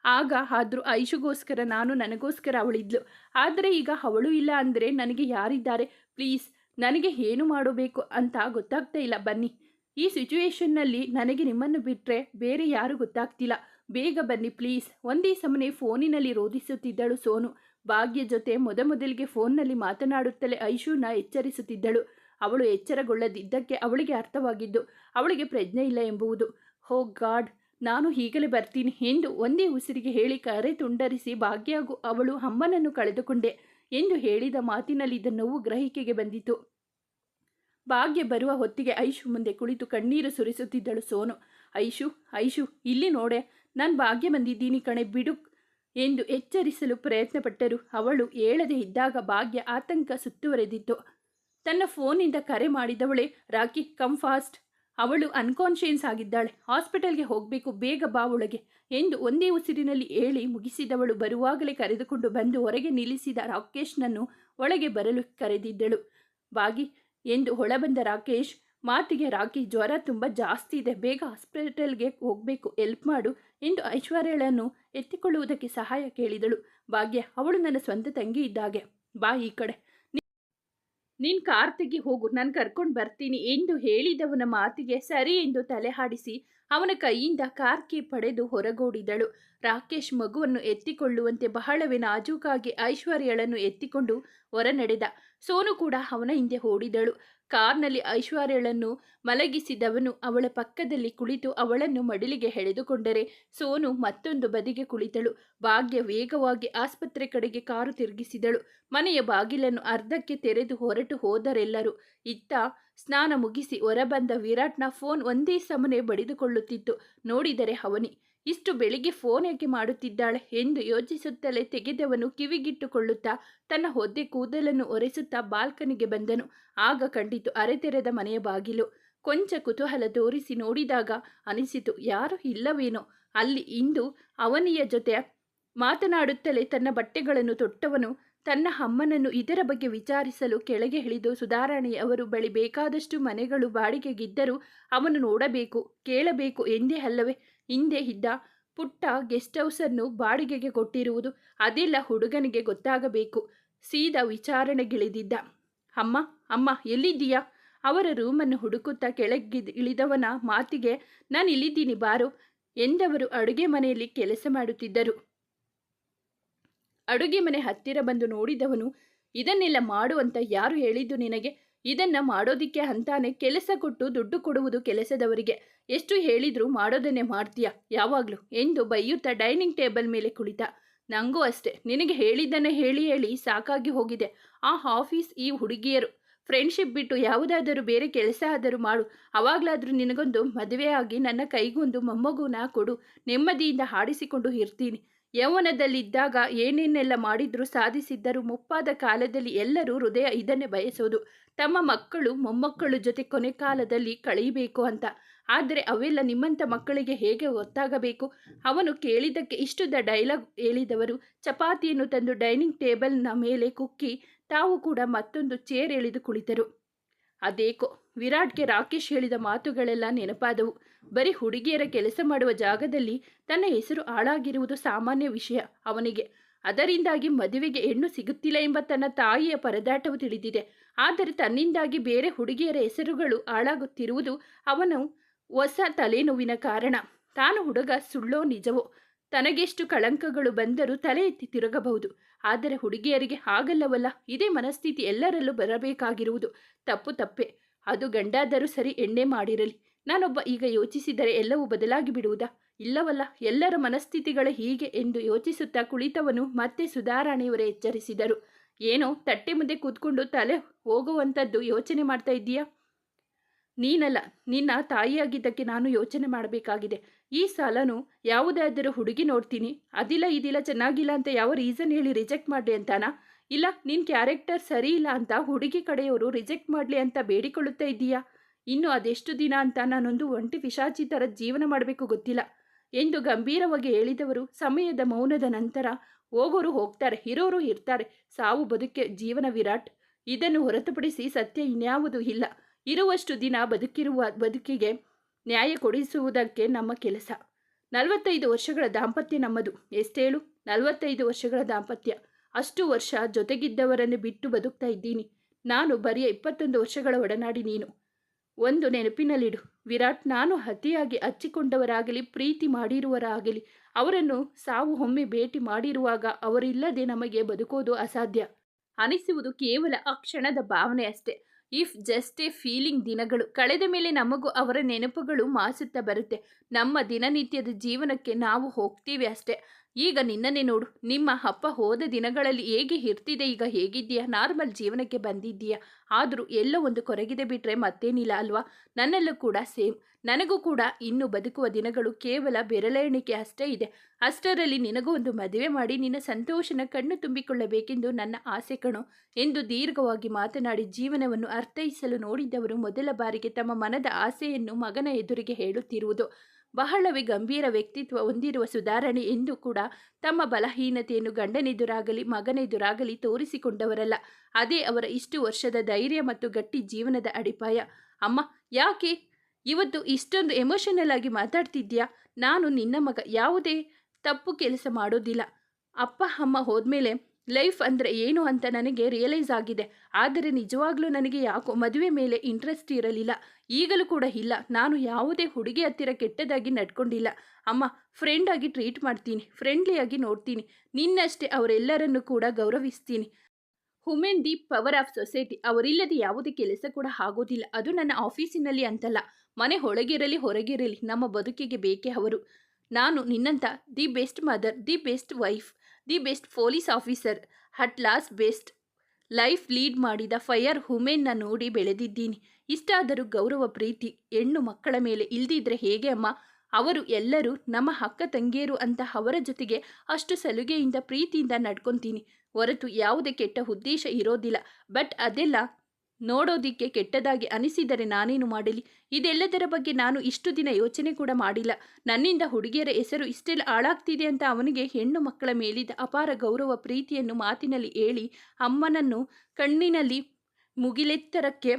ಆಗ ಆದರೂ ಐಶುಗೋಸ್ಕರ, ನಾನು ನನಗೋಸ್ಕರ ಅವಳಿದ್ಲು. ಆದರೆ ಈಗ ಅವಳು ಇಲ್ಲ ಅಂದರೆ ನನಗೆ ಯಾರಿದ್ದಾರೆ? ಪ್ಲೀಸ್, ನನಗೆ ಏನು ಮಾಡಬೇಕು ಅಂತ ಗೊತ್ತಾಗ್ತಾ ಇಲ್ಲ. ಬನ್ನಿ. ಈ ಸಿಚುವೇಶನ್ನಲ್ಲಿ ನನಗೆ ನಿಮ್ಮನ್ನು ಬಿಟ್ಟರೆ ಬೇರೆ ಯಾರು ಗೊತ್ತಾಗ್ತಿಲ್ಲ. ಬೇಗ ಬನ್ನಿ ಪ್ಲೀಸ್. ಒಂದೇ ಸಮನೆ ಫೋನಿನಲ್ಲಿ ರೋಧಿಸುತ್ತಿದ್ದಳು ಸೋನು. ಭಾಗ್ಯ ಜೊತೆ ಮೊದಮೊದಲಿಗೆ ಫೋನ್ನಲ್ಲಿ ಮಾತನಾಡುತ್ತಲೇ ಐಶೂನ ಎಚ್ಚರಿಸುತ್ತಿದ್ದಳು. ಅವಳು ಎಚ್ಚರಗೊಳ್ಳದಿದ್ದಕ್ಕೆ ಅವಳಿಗೆ ಅರ್ಥವಾಗಿದ್ದು, ಅವಳಿಗೆ ಪ್ರಜ್ಞೆ ಇಲ್ಲ ಎಂಬುವುದು. ಹೋ ಗಾಡ್, ನಾನು ಈಗಲೇ ಬರ್ತೀನಿ ಎಂದು ಒಂದೇ ಉಸಿರಿಗೆ ಹೇಳಿ ಕರೆ ತುಂಡರಿಸಿ ಭಾಗ್ಯಗೂ ಅವಳು ಅಮ್ಮನನ್ನು ಕಳೆದುಕೊಂಡೆ ಎಂದು ಹೇಳಿದ ಮಾತಿನಲ್ಲಿದ್ದ ನೋವು ಗ್ರಹಿಕೆಗೆ ಬಂದಿತು. ಭಾಗ್ಯ ಬರುವ ಹೊತ್ತಿಗೆ ಐಶು ಮುಂದೆ ಕುಳಿತು ಕಣ್ಣೀರು ಸುರಿಸುತ್ತಿದ್ದಳು ಸೋನು. ಐಶು ಐಶು, ಇಲ್ಲಿ ನೋಡೆ, ನಾನು ಭಾಗ್ಯ ಬಂದಿದ್ದೀನಿ ಕಣೆ, ಬಿಡು ಎಂದು ಎಚ್ಚರಿಸಲು ಪ್ರಯತ್ನಪಟ್ಟರು. ಅವಳು ಹೇಳದೇ ಇದ್ದಾಗ ಭಾಗ್ಯ ಆತಂಕ ಸುತ್ತುವರೆದಿತ್ತು. ತನ್ನ ಫೋನಿಂದ ಕರೆ ಮಾಡಿದವಳೆ ರಾಕಿ ಕಮ್ ಫಾಸ್ಟ್ ಅವಳು ಅನ್ಕಾನ್ಷಿಯನ್ಸ್ ಆಗಿದ್ದಾಳೆ. ಹಾಸ್ಪಿಟಲ್ಗೆ ಹೋಗಬೇಕು, ಬೇಗ ಬಾ ಒಳಗೆ ಎಂದು ಒಂದೇ ಉಸಿರಿನಲ್ಲಿ ಹೇಳಿ ಮುಗಿಸಿದವಳು ಬರುವಾಗಲೇ ಕರೆದುಕೊಂಡು ಬಂದು ಹೊರಗೆ ನಿಲ್ಲಿಸಿದ ರಾಕೇಶ್ನನ್ನು ಒಳಗೆ ಬರಲು ಕರೆದಿದ್ದಳು. ಬಾಗಿ ಎಂದು ಹೊಳಬಂದ ರಾಕೇಶ್, ಮಾತಿಗೆ ರಾಕಿ, ಜ್ವರ ತುಂಬ ಜಾಸ್ತಿ ಇದೆ, ಬೇಗ ಹಾಸ್ಪಿಟಲ್ಗೆ ಹೋಗಬೇಕು ಹೆಲ್ಪ್ ಮಾಡು ಎಂದು ಐಶ್ವರ್ಯಳನ್ನು ಎತ್ತಿಕೊಳ್ಳುವುದಕ್ಕೆ ಸಹಾಯ ಕೇಳಿದಳು. ಭಾಗ್ಯ, ಅವಳು ನನ್ನ ಸ್ವಂತ ತಂಗಿ ಇದ್ದಾಗೆ, ಬಾ ಈ ಕಡೆ. ನೀನು ಕಾರ್ ತೆಗಿ ಹೋಗು, ನಾನು ಕರ್ಕೊಂಡು ಬರ್ತೀನಿ ಎಂದು ಹೇಳಿದವನ ಮಾತಿಗೆ ಸರಿ ಎಂದು ತಲೆಹಾಡಿಸಿ ಅವನ ಕೈಯಿಂದ ಕಾರ್ ಕೀ ಪಡೆದು ಹೊರಗೋಡಿದಳು. ರಾಕೇಶ್ ಮಗುವನ್ನು ಎತ್ತಿಕೊಳ್ಳುವಂತೆ ಬಹಳವೇ ನಾಜೂಕಾಗಿ ಐಶ್ವರ್ಯಳನ್ನು ಎತ್ತಿಕೊಂಡು ಹೊರ ನಡೆದ ಸೋನು ಕೂಡ ಅವನ ಹಿಂದೆ ಓಡಿದಳು. ಕಾರ್ನಲ್ಲಿ ಐಶ್ವರ್ಯಳನ್ನು ಮಲಗಿಸಿದವನು ಅವಳ ಪಕ್ಕದಲ್ಲಿ ಕುಳಿತು ಅವಳನ್ನು ಮಡಿಲಿಗೆ ಎಳೆದುಕೊಂಡರೆ ಸೋನು ಮತ್ತೊಂದು ಬದಿಗೆ ಕುಳಿತಳು. ಭಾಗ್ಯ ವೇಗವಾಗಿ ಆಸ್ಪತ್ರೆ ಕಡೆಗೆ ಕಾರು ತಿರುಗಿಸಿದಳು. ಮನೆಯ ಬಾಗಿಲನ್ನು ಅರ್ಧಕ್ಕೆ ತೆರೆದು ಹೊರಟು ಹೋದರೆಲ್ಲರೂ ಇತ್ತ ಸ್ನಾನ ಮುಗಿಸಿ ಹೊರಬಂದ ವಿರಾಟ್ನ ಫೋನ್ ಒಂದೇ ಸಮನೆ ಬಡಿದುಕೊಳ್ಳುತ್ತಿತ್ತು. ನೋಡಿದರೆ ಅವನಿ ಇಷ್ಟು ಬೆಳಿಗ್ಗೆ ಫೋನ್ ಯಾಕೆ ಮಾಡುತ್ತಿದ್ದಾಳೆ ಎಂದು ಯೋಚಿಸುತ್ತಲೇ ತೆಗೆದವನು ಕಿವಿಗಿಟ್ಟುಕೊಳ್ಳುತ್ತಾ ತನ್ನ ಹೊದ್ದೆ ಕೂದಲನ್ನು ಒರೆಸುತ್ತಾ ಬಾಲ್ಕನಿಗೆ ಬಂದನು. ಆಗ ಕಂಡಿತು ಅರೆತೆರೆದ ಮನೆಯ ಬಾಗಿಲು. ಕೊಂಚ ಕುತೂಹಲ ತೋರಿಸಿ ನೋಡಿದಾಗ ಅನಿಸಿತು, ಯಾರು? ಇಲ್ಲವೇನೋ? ಅಲ್ಲಿ ಇಂದು ಅವನಿಯ ಜೊತೆ ಮಾತನಾಡುತ್ತಲೇ ತನ್ನ ಬಟ್ಟೆಗಳನ್ನು ತೊಟ್ಟವನು. ತನ್ನ ಅಮ್ಮನನ್ನು ಇದರ ಬಗ್ಗೆ ವಿಚಾರಿಸಲು ಕೆಳಗೆ ಇಳಿದು ಸುಧಾರಾಣಿ ಅವರು ಬಳಿ ಬೇಕಾದಷ್ಟು ಮನೆಗಳು ಬಾಡಿಗೆಗಿದ್ದರೂ ಅವನು ನೋಡಬೇಕು, ಕೇಳಬೇಕು ಎಂದೇ ಅಲ್ಲವೇ? ಹಿಂದೆ ಇದ್ದ ಪುಟ್ಟ ಗೆಸ್ಟ್ ಹೌಸನ್ನು ಬಾಡಿಗೆಗೆ ಕೊಟ್ಟಿರುವುದು ಅದೆಲ್ಲ ಹುಡುಗನಿಗೆ ಗೊತ್ತಾಗಬೇಕು. ಸೀದಾ ವಿಚಾರಣೆಗಿಳಿದಿದ್ದ. ಅಮ್ಮ ಅಮ್ಮ, ಎಲ್ಲಿದ್ದೀಯಾ? ಅವರ ರೂಮನ್ನು ಹುಡುಕುತ್ತಾ ಕೆಳಗಿದ್ ಇಳಿದವನ ಮಾತಿಗೆ ನಾನು ಇಲ್ಲಿದ್ದೀನಿ, ಬಾರು ಎಂದವರು ಅಡುಗೆ ಮನೆಯಲ್ಲಿ ಕೆಲಸ ಮಾಡುತ್ತಿದ್ದರು. ಅಡುಗೆ ಮನೆ ಹತ್ತಿರ ಬಂದು ನೋಡಿದವನು, ಇದನ್ನೆಲ್ಲ ಮಾಡು ಅಂತ ಯಾರು ಹೇಳಿದ್ದು ನಿನಗೆ? ಇದನ್ನ ಮಾಡೋದಿಕ್ಕೆ ಅಂತಾನೆ ಕೆಲಸ ಕೊಟ್ಟು ದುಡ್ಡು ಕೊಡುವುದು ಕೆಲಸದವರಿಗೆ. ಎಷ್ಟು ಹೇಳಿದ್ರು ಮಾಡೋದನ್ನೇ ಮಾಡ್ತೀಯ? ಯಾವಾಗಲೂ? ಎಂದು ಬೈಯುತ್ತಾ ಡೈನಿಂಗ್ ಟೇಬಲ್ ಮೇಲೆ ಕುಳಿತ. ನಂಗೂ ಅಷ್ಟೇ. ನಿನಗೆ ಹೇಳಿದ್ದನ್ನು ಹೇಳಿ ಹೇಳಿ ಸಾಕಾಗಿ ಹೋಗಿದೆ. ಆ ಆಫೀಸ್ ಈ ಹುಡುಗಿಯರು. ಫ್ರೆಂಡ್ಶಿಪ್ ಬಿಟ್ಟು ಯಾವುದಾದರೂ ಬೇರೆ ಕೆಲಸ ಆದರೂ ಮಾಡು. ಅವಾಗಲಾದರೂ ನಿನಗೊಂದು ಮದುವೆ ನನ್ನ ಕೈಗೊಂದು ಮೊಮ್ಮಗುನ ಕೊಡು. ನೆಮ್ಮದಿಯಿಂದ ಹಾಡಿಸಿಕೊಂಡು ಇರ್ತೀನಿ. ಯೌವನದಲ್ಲಿದ್ದಾಗ ಏನೇನೆಲ್ಲ ಮಾಡಿದ್ರು ಸಾಧಿಸಿದ್ದರೂ ಮುಪ್ಪಾದ ಕಾಲದಲ್ಲಿ ಎಲ್ಲರೂ ಹೃದಯ ಇದನ್ನೇ ಬಯಸೋದು. ತಮ್ಮ ಮಕ್ಕಳು ಮೊಮ್ಮಕ್ಕಳು ಜೊತೆ ಕೊನೆ ಕಾಲದಲ್ಲಿ ಕಳೆಯಬೇಕು ಅಂತ. ಆದರೆ ಅವೆಲ್ಲ ನಿಮ್ಮಂಥ ಮಕ್ಕಳಿಗೆ ಹೇಗೆ ಗೊತ್ತಾಗಬೇಕು? ಅವನು ಕೇಳಿದ್ದಕ್ಕೆ ಇಷ್ಟದ ಡೈಲಾಗ್ ಹೇಳಿದವರು, ಚಪಾತಿಯನ್ನು ತಂದು ಡೈನಿಂಗ್ ಟೇಬಲ್ನ ಮೇಲೆ ಕುಕ್ಕಿ, ತಾವು ಕೂಡ ಮತ್ತೊಂದು ಚೇರ್ ಎಳೆದು ಕುಳಿತರು. ಅದೇಕೋ ವಿರಾಟ್ಗೆ ರಾಕೇಶ್ ಹೇಳಿದ ಮಾತುಗಳೆಲ್ಲ ನೆನಪಾದವು. ಬರೀ ಹುಡುಗಿಯರ ಕೆಲಸ ಮಾಡುವ ಜಾಗದಲ್ಲಿ ತನ್ನ ಹೆಸರು ಹಾಳಾಗಿರುವುದು ಸಾಮಾನ್ಯ ವಿಷಯ ಅವನಿಗೆ. ಅದರಿಂದಾಗಿ ಮದುವೆಗೆ ಹೆಣ್ಣು ಸಿಗುತ್ತಿಲ್ಲ ಎಂಬ ತನ್ನ ತಾಯಿಯ ಪರದಾಟವು ತಿಳಿದಿದೆ. ಆದರೆ ತನ್ನಿಂದಾಗಿ ಬೇರೆ ಹುಡುಗಿಯರ ಹೆಸರುಗಳು ಹಾಳಾಗುತ್ತಿರುವುದು ಅವನು ಹೊಸ ತಲೆನೋವಿನ ಕಾರಣ. ತಾನು ಹುಡುಗ ಸುಳ್ಳೋ ನಿಜವೋ? ತನಗೆಷ್ಟು ಕಳಂಕಗಳು ಬಂದರೂ ತಲೆ ಎತ್ತಿ ತಿರುಗಬಹುದು. ಆದರೆ ಹುಡುಗಿಯರಿಗೆ ಹಾಗಲ್ಲವಲ್ಲ? ಇದೇ ಮನಸ್ಥಿತಿ ಎಲ್ಲರಲ್ಲೂ ಬರಬೇಕಾಗಿರುವುದು. ತಪ್ಪು ತಪ್ಪೆ. ಅದು ಗಂಡಾದರೂ ಸರಿ ಎಣ್ಣೆ ಮಾಡಿರಲಿ. ನಾನೊಬ್ಬ ಈಗ ಯೋಚಿಸಿದರೆ ಎಲ್ಲವೂ ಬದಲಾಗಿ ಬಿಡುವುದಾ? ಇಲ್ಲವಲ್ಲ, ಎಲ್ಲರ ಮನಸ್ಥಿತಿಗಳ ಹೀಗೆ ಎಂದು ಯೋಚಿಸುತ್ತಾ ಕುಳಿತವನು ಮತ್ತೆ ಸುಧಾರಾಣಿಯವರೇ ಎಚ್ಚರಿಸಿದರು. ಏನೋ, ತಟ್ಟೆ ಮುಂದೆ ಕೂತ್ಕೊಂಡು ತಲೆ ಹೋಗುವಂಥದ್ದು ಯೋಚನೆ ಮಾಡ್ತಾ ಇದ್ದೀಯಾ? ನೀನಲ್ಲ, ನಿನ್ನ ತಾಯಿಯಾಗಿದ್ದಕ್ಕೆ ನಾನು ಯೋಚನೆ ಮಾಡಬೇಕಾಗಿದೆ. ಈ ಸಾಲನು ಯಾವುದಾದರೂ ಹುಡುಗಿ ನೋಡ್ತೀನಿ. ಅದಿಲ್ಲ, ಇದಿಲ್ಲ, ಚೆನ್ನಾಗಿಲ್ಲ ಅಂತ ಯಾವ ರೀಸನ್ ಹೇಳಿ ರಿಜೆಕ್ಟ್ ಮಾಡಿ ಅಂತಾನಾ? ಇಲ್ಲ ನಿನ್ನ ಕ್ಯಾರೆಕ್ಟರ್ ಸರಿ ಇಲ್ಲ ಅಂತ ಹುಡುಗಿ ಕಡೆಯವರು ರಿಜೆಕ್ಟ್ ಮಾಡಲಿ ಅಂತ ಬೇಡಿಕೊಳ್ಳುತ್ತಾ ಇದ್ದೀಯಾ? ಇನ್ನು ಅದೆಷ್ಟು ದಿನ ಅಂತ ನಾನೊಂದು ಒಂಟಿ ಪಿಶಾಚಿ ಥರ ಜೀವನ ಮಾಡಬೇಕು ಗೊತ್ತಿಲ್ಲ. ಎಂದು ಗಂಭೀರವಾಗಿ ಹೇಳಿದವರು, ಸಮಯದ ಮೌನದ ನಂತರ ಹೋಗೋರು ಹೋಗ್ತಾರೆ, ಇರೋರು ಇರ್ತಾರೆ. ಸಾವು ಬದುಕೆ, ಜೀವನ ವಿರಾಟ್. ಇದನ್ನು ಹೊರತುಪಡಿಸಿ ಸತ್ಯ ಇನ್ಯಾವುದೂ ಇಲ್ಲ. ಇರುವಷ್ಟು ದಿನ ಬದುಕಿರುವ, ಬದುಕಿಗೆ ನ್ಯಾಯ ಕೊಡಿಸುವುದಕ್ಕೆ ನಮ್ಮ ಕೆಲಸ. ನಲವತ್ತೈದು ವರ್ಷಗಳ ದಾಂಪತ್ಯ ನಮ್ಮದು. ಎಷ್ಟೇಳು? ನಲವತ್ತೈದು ವರ್ಷಗಳ ದಾಂಪತ್ಯ. ಅಷ್ಟು ವರ್ಷ ಜೊತೆಗಿದ್ದವರನ್ನು ಬಿಟ್ಟು ಬದುಕ್ತಾ ಇದ್ದೀನಿ. ನಾನು ಬರೀ ಇಪ್ಪತ್ತೊಂದು ವರ್ಷಗಳ ಒಡನಾಡಿ ನೀನು. ಒಂದು ನೆನಪಿನಲ್ಲಿಡು. ವಿರಾಟ್, ನಾನು ಅತಿಯಾಗಿ ಹಚ್ಚಿಕೊಂಡವರಾಗಲಿ ಪ್ರೀತಿ ಮಾಡಿರುವರಾಗಲಿ ಅವರನ್ನು ಸಾವು ಒಮ್ಮೆ ಭೇಟಿ ಮಾಡಿರುವಾಗ ಅವರಿಲ್ಲದೆ ನಮಗೆ ಬದುಕೋದು ಅಸಾಧ್ಯ. ಅನಿಸುವುದು ಕೇವಲ ಆ ಕ್ಷಣದ ಭಾವನೆ ಅಷ್ಟೇ. ಇಫ್ ಜಸ್ಟ್ ಎ ಫೀಲಿಂಗ್ ದಿನಗಳು. ಕಳೆದ ಮೇಲೆ ನಮಗೂ ಅವರ ನೆನಪುಗಳು ಮಾಸುತ್ತಾ ಬರುತ್ತೆ. ನಮ್ಮ ದಿನನಿತ್ಯದ ಜೀವನಕ್ಕೆ ನಾವು ಹೋಗ್ತೀವಿ ಅಷ್ಟೇ. ಈಗ ನಿನ್ನನ್ನೇ ನೋಡು. ನಿಮ್ಮ ಅಪ್ಪ ಹೋದ ದಿನಗಳಲ್ಲಿ ಹೇಗೆ ಇರ್ತಿದೆ? ಈಗ ಹೇಗಿದ್ದೀಯಾ? ನಾರ್ಮಲ್ ಜೀವನಕ್ಕೆ ಬಂದಿದ್ದೀಯಾ? ಆದರೂ ಎಲ್ಲೋ ಒಂದು ಕೊರಗಿದೆ ಬಿಟ್ಟರೆ ಮತ್ತೇನಿಲ್ಲ ಅಲ್ವಾ? ನನ್ನಲ್ಲೂ ಕೂಡ ಸೇಮ್. ನನಗೂ ಕೂಡ ಇನ್ನು ಬದುಕುವ ದಿನಗಳು ಕೇವಲ ಬೆರಳೆಣಿಕೆ ಅಷ್ಟೇ ಇದೆ. ಅಷ್ಟರಲ್ಲಿ ನಿನಗೂ ಒಂದು ಮದುವೆ ಮಾಡಿ ನಿನ್ನ ಸಂತೋಷನ ಕಣ್ಣು ತುಂಬಿಕೊಳ್ಳಬೇಕೆಂದು ನನ್ನ ಆಸೆ ಕಣು. ಎಂದು ದೀರ್ಘವಾಗಿ ಮಾತನಾಡಿ ಜೀವನವನ್ನು ಅರ್ಥೈಸಲು ನೋಡಿದ್ದವರು ಮೊದಲ ಬಾರಿಗೆ ತಮ್ಮ ಮನದ ಆಸೆಯನ್ನು ಮಗನ ಎದುರಿಗೆ ಹೇಳುತ್ತಿರುವುದು. ಬಹಳವೇ ಗಂಭೀರ ವ್ಯಕ್ತಿತ್ವ ಹೊಂದಿರುವ ಸುಧಾರಣೆ ಎಂದು ಕೂಡ ತಮ್ಮ ಬಲಹೀನತೆಯನ್ನು ಗಂಡನೆದುರಾಗಲಿ, ಮಗನೆದುರಾಗಲಿ ತೋರಿಸಿಕೊಂಡವರಲ್ಲ. ಅದೇ ಅವರ ಇಷ್ಟು ವರ್ಷದ ಧೈರ್ಯ ಮತ್ತು ಗಟ್ಟಿ ಜೀವನದ ಅಡಿಪಾಯ. ಅಮ್ಮ, ಯಾಕೆ? ಇವತ್ತು ಇಷ್ಟೊಂದು ಎಮೋಷನಲ್ ಆಗಿ ಮಾತಾಡ್ತಿದ್ಯಾ? ನಾನು ನಿನ್ನ ಮಗ ಯಾವುದೇ ತಪ್ಪು ಕೆಲಸ ಮಾಡೋದಿಲ್ಲ. ಅಪ್ಪ, ಅಮ್ಮ ಹೋದ್ಮೇಲೆ ಲೈಫ್ ಅಂದರೆ ಏನು ಅಂತ ನನಗೆ ರಿಯಲೈಸ್ ಆಗಿದೆ. ಆದರೆ ನಿಜವಾಗ್ಲೂ ನನಗೆ ಯಾಕೋ ಮದುವೆ ಮೇಲೆ ಇಂಟ್ರೆಸ್ಟ್ ಇರಲಿಲ್ಲ. ಈಗಲೂ ಕೂಡ ಇಲ್ಲ. ನಾನು ಯಾವುದೇ ಹುಡುಗಿ ಹತ್ತಿರ ಕೆಟ್ಟದಾಗಿ ನಡ್ಕೊಂಡಿಲ್ಲ. ಅಮ್ಮ ಫ್ರೆಂಡ್ ಆಗಿ ಟ್ರೀಟ್ ಮಾಡ್ತೀನಿ. ಫ್ರೆಂಡ್ಲಿಯಾಗಿ ನೋಡ್ತೀನಿ. ನಿನ್ನಷ್ಟೇ ಅವರೆಲ್ಲರನ್ನು ಕೂಡ ಗೌರವಿಸ್ತೀನಿ. Women the power of society ಅವರಿಲ್ಲದೆ ಯಾವುದೇ ಕೆಲಸ ಕೂಡ ಆಗೋದಿಲ್ಲ. ಅದು ನನ್ನ ಆಫೀಸಿನಲ್ಲಿ ಅಂತಲ್ಲ. ಮನೆ ಒಳಗಿರಲಿ, ಹೊರಗಿರಲಿ. ನಮ್ಮ ಬದುಕಿಗೆ ಬೇಕೇ ಅವರು. ನಾನು ನಿನ್ನಂಥ the best mother the best wife the best police officer. At last best life lead ಮಾಡಿದ ಫೈಯರ್ ವುಮೆನ್ನ ನೋಡಿ ಬೆಳೆದಿದ್ದೀನಿ. ಇಷ್ಟಾದರೂ ಗೌರವ, ಪ್ರೀತಿ, ಹೆಣ್ಣು ಮಕ್ಕಳ ಮೇಲೆ ಇಲ್ದಿದ್ರೆ ಹೇಗೆ ಅಮ್ಮ? ಅವರು ಎಲ್ಲರೂ ನಮ್ಮ ಅಕ್ಕ ತಂಗಿಯರು ಅಂತ ಅವರ ಜೊತೆಗೆ ಅಷ್ಟು ಸಲುಗೆಯಿಂದ ಪ್ರೀತಿಯಿಂದ ನಡ್ಕೊತೀನಿ. ಹೊರತು ಯಾವುದೇ ಕೆಟ್ಟ ಉದ್ದೇಶ ಇರೋದಿಲ್ಲ. ಬಟ್ ಅದೆಲ್ಲ ನೋಡೋದಿಕ್ಕೆ ಕೆಟ್ಟದಾಗಿ ಅನಿಸಿದರೆ ನಾನೇನು ಮಾಡಲಿ? ಇದೆಲ್ಲದರ ಬಗ್ಗೆ ನಾನು ಇಷ್ಟು ದಿನ ಯೋಚನೆ ಕೂಡ ಮಾಡಿಲ್ಲ. ನನ್ನಿಂದ ಹುಡುಗಿಯರ ಹೆಸರು ಇಷ್ಟೆಲ್ಲ ಹಾಳಾಗ್ತಿದೆ ಅಂತ ಅವನಿಗೆ ಹೆಣ್ಣು ಮಕ್ಕಳ ಮೇಲಿದ್ದ ಅಪಾರ ಗೌರವ ಪ್ರೀತಿಯನ್ನು ಮಾತಿನಲ್ಲಿ ಹೇಳಿ ಅಮ್ಮನನ್ನು ಕಣ್ಣಿನಲ್ಲಿ ಮುಗಿಲೆತ್ತರಕ್ಕೆ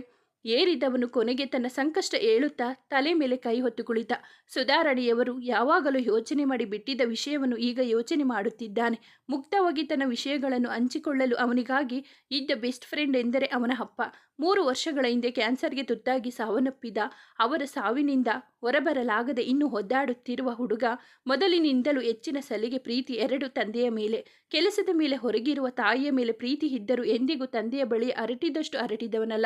ಏರಿದವನು ಕೊನೆಗೆ ತನ್ನ ಸಂಕಷ್ಟ ಏಳುತ್ತಾ ತಲೆ ಮೇಲೆ ಕೈ ಹೊತ್ತು ಕುಳಿತ. ಸುಧಾರಣೆಯವರು ಯಾವಾಗಲೂ ಯೋಚನೆ ಮಾಡಿ ಬಿಟ್ಟಿದ್ದ ವಿಷಯವನ್ನು ಈಗ ಯೋಚನೆ ಮಾಡುತ್ತಿದ್ದಾನೆ. ಮುಕ್ತವಾಗಿ ತನ್ನ ವಿಷಯಗಳನ್ನು ಹಂಚಿಕೊಳ್ಳಲು ಅವನಿಗಾಗಿ ಇದ್ದ ಬೆಸ್ಟ್ ಫ್ರೆಂಡ್ ಎಂದರೆ ಅವನ ಅಪ್ಪ. ಮೂರು ವರ್ಷಗಳ ಹಿಂದೆ ಕ್ಯಾನ್ಸರ್ಗೆ ತುತ್ತಾಗಿ ಸಾವನ್ನಪ್ಪಿದ ಅವರ ಸಾವಿನಿಂದ ಹೊರಬರಲಾಗದೆ ಇನ್ನೂ ಒದ್ದಾಡುತ್ತಿರುವ ಹುಡುಗ ಮೊದಲಿನಿಂದಲೂ ಹೆಚ್ಚಿನ ಸಲಿಗೆ ಪ್ರೀತಿ ಎರಡು ತಂದೆಯ ಮೇಲೆ. ಕೆಲಸದ ಮೇಲೆ ಹೊರಗಿರುವ ತಾಯಿಯ ಮೇಲೆ ಪ್ರೀತಿ ಇದ್ದರೂ ಎಂದಿಗೂ ತಂದೆಯ ಬಳಿ ಅರಟಿದಷ್ಟು ಅರಟಿದವನಲ್ಲ.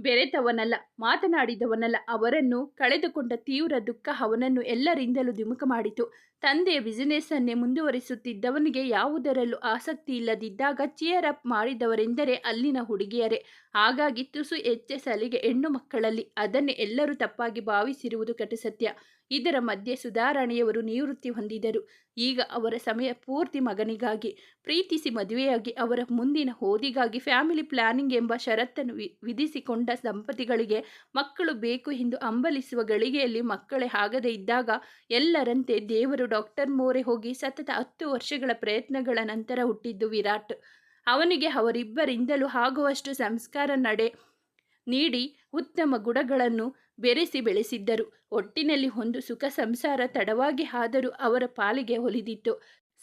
ಬೆರೆತವನಲ್ಲ, ಮಾತನಾಡಿದವನಲ್ಲ, ಅವರನ್ನು ಕಳೆದುಕೊಂಡ ತೀವ್ರ ದುಃಖ ಅವನನ್ನು ಎಲ್ಲರಿಂದಲೂ ದುಮುಖ ಮಾಡಿತು. ತಂದೆಯ ಬಿಸಿನೆಸ್ಸನ್ನೇ ಮುಂದುವರಿಸುತ್ತಿದ್ದವನಿಗೆ ಯಾವುದರಲ್ಲೂ ಆಸಕ್ತಿ ಇಲ್ಲದಿದ್ದಾಗ ಚಿಯರ್ ಅಪ್ ಮಾಡಿದವರೆಂದರೆ ಅಲ್ಲಿನ ಹುಡುಗಿಯರೇ. ಹಾಗಾಗಿ ತುಸು ಹೆಚ್ಚೆ ಸಲಿಗೆ ಹೆಣ್ಣು ಮಕ್ಕಳಲ್ಲಿ, ಅದನ್ನೇ ಎಲ್ಲರೂ ತಪ್ಪಾಗಿ ಭಾವಿಸಿರುವುದು ಕಟುಸತ್ಯ. ಇದರ ಮಧ್ಯೆ ಸುಧಾರಾಣಿಯವರು ನಿವೃತ್ತಿ ಹೊಂದಿದರು. ಈಗ ಅವರ ಸಮಯ ಪೂರ್ತಿ ಮಗನಿಗಾಗಿ. ಪ್ರೀತಿಸಿ ಮದುವೆಯಾಗಿ ಅವರ ಮುಂದಿನ ಓದಿಗಾಗಿ ಫ್ಯಾಮಿಲಿ ಪ್ಲಾನಿಂಗ್ ಎಂಬ ಷರತ್ತನ್ನು ವಿಧಿಸಿಕೊಂಡ ದಂಪತಿಗಳಿಗೆ ಮಕ್ಕಳು ಬೇಕು ಎಂದು ಅಂಬಲಿಸುವ ಗಳಿಗೆಯಲ್ಲಿ ಮಕ್ಕಳೇ ಆಗದೇ ಇದ್ದಾಗ ಎಲ್ಲರಂತೆ ದೇವರು ಡಾಕ್ಟರ್ ಮೋರೆ ಹೋಗಿ ಸತತ ಹತ್ತು ವರ್ಷಗಳ ಪ್ರಯತ್ನಗಳ ನಂತರ ಹುಟ್ಟಿದ್ದು ವಿರಾಟ್. ಅವನಿಗೆ ಅವರಿಬ್ಬರಿಂದಲೂ ಆಗುವಷ್ಟು ಸಂಸ್ಕಾರ ನಡೆ, ನೀಡಿ ಉತ್ತಮ ಗುಣಗಳನ್ನು ಬೆರೆಸಿ ಬೆಳೆಸಿದ್ದರು. ಒಟ್ಟಿನಲ್ಲಿ ಒಂದು ಸುಖ ಸಂಸಾರ ತಡವಾಗಿ ಆದರೂ ಅವರ ಪಾಲಿಗೆ ಒಲಿದಿತ್ತು.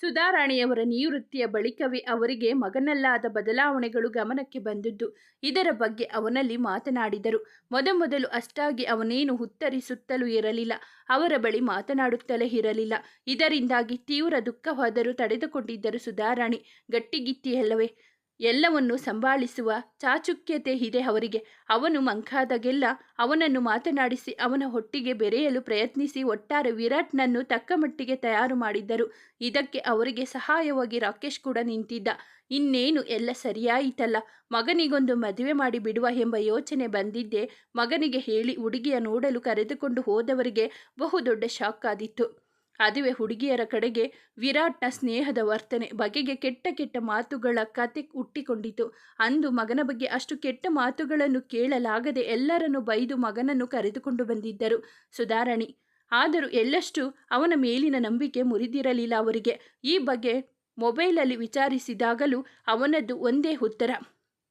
ಸುಧಾರಾಣಿಯವರ ನಿವೃತ್ತಿಯ ಬಳಿಕವೇ ಅವರಿಗೆ ಮಗನಲ್ಲಾದ ಬದಲಾವಣೆಗಳು ಗಮನಕ್ಕೆ ಬಂದದ್ದು, ಇದರ ಬಗ್ಗೆ ಅವನಲ್ಲಿ ಮಾತನಾಡಿದರು. ಮೊದಮೊದಲು ಅಷ್ಟಾಗಿ ಅವನೇನು ಉತ್ತರಿಸುತ್ತಲೂ ಇರಲಿಲ್ಲ, ಅವರ ಬಳಿ ಮಾತನಾಡುತ್ತಲೇ ಇರಲಿಲ್ಲ. ಇದರಿಂದಾಗಿ ತೀವ್ರ ದುಃಖವಾದರೂ ತಡೆದುಕೊಂಡಿದ್ದರು ಸುಧಾರಾಣಿ ಗಟ್ಟಿಗಿತ್ತಿಯಲ್ಲವೇ ಎಲ್ಲವನ್ನು ಸಂಭಾಳಿಸುವ ಚಾಚುಕ್ಯತೆ ಇದೆ ಅವರಿಗೆ. ಅವನು ಮಂಕಾದಾಗೆಲ್ಲ ಅವನನ್ನು ಮಾತನಾಡಿಸಿ ಅವನ ಹೊಟ್ಟಿಗೆ ಬೆರೆಯಲು ಪ್ರಯತ್ನಿಸಿ ಒಟ್ಟಾರೆ ವಿರಾಟ್ನನ್ನು ತಕ್ಕಮಟ್ಟಿಗೆ ತಯಾರು ಮಾಡಿದ್ದರು. ಇದಕ್ಕೆ ಅವರಿಗೆ ಸಹಾಯವಾಗಿ ರಾಕೇಶ್ ಕೂಡ ನಿಂತಿದ್ದ. ಇನ್ನೇನು ಎಲ್ಲ ಸರಿಯಾಯಿತಲ್ಲ. ಮಗನಿಗೊಂದು ಮದುವೆ ಮಾಡಿ ಬಿಡುವ ಎಂಬ ಯೋಚನೆ ಬಂದಿದ್ದೆ ಮಗನಿಗೆ ಹೇಳಿ ಹುಡುಗಿಯ ನೋಡಲು ಕರೆದುಕೊಂಡು ಹೋದವರಿಗೆ ಬಹುದೊಡ್ಡ ಶಾಕ್ ಆದಿತ್ತು. ಅದುವೇ ಹುಡುಗಿಯರ ಕಡೆಗೆ ವಿರಾಟ್ನ ಸ್ನೇಹದ ವರ್ತನೆ, ಬಗೆಗೆ ಕೆಟ್ಟ ಕೆಟ್ಟ ಮಾತುಗಳ ಕತೆ ಹುಟ್ಟಿಕೊಂಡಿತು. ಅಂದು ಮಗನ ಬಗ್ಗೆ ಅಷ್ಟು ಕೆಟ್ಟ ಮಾತುಗಳನ್ನು ಕೇಳಲಾಗದೆ ಎಲ್ಲರನ್ನು ಬೈದು ಮಗನನ್ನು ಕರೆದುಕೊಂಡು ಬಂದಿದ್ದರು ಸುಧಾರಣಿ. ಆದರೂ ಎಳ್ಳಷ್ಟು ಅವನ ಮೇಲಿನ ನಂಬಿಕೆ ಮುರಿದಿರಲಿಲ್ಲ ಅವರಿಗೆ. ಈ ಬಗ್ಗೆ ಮೊಬೈಲಲ್ಲಿ ವಿಚಾರಿಸಿದಾಗಲೂ ಅವನದ್ದು ಒಂದೇ ಉತ್ತರ,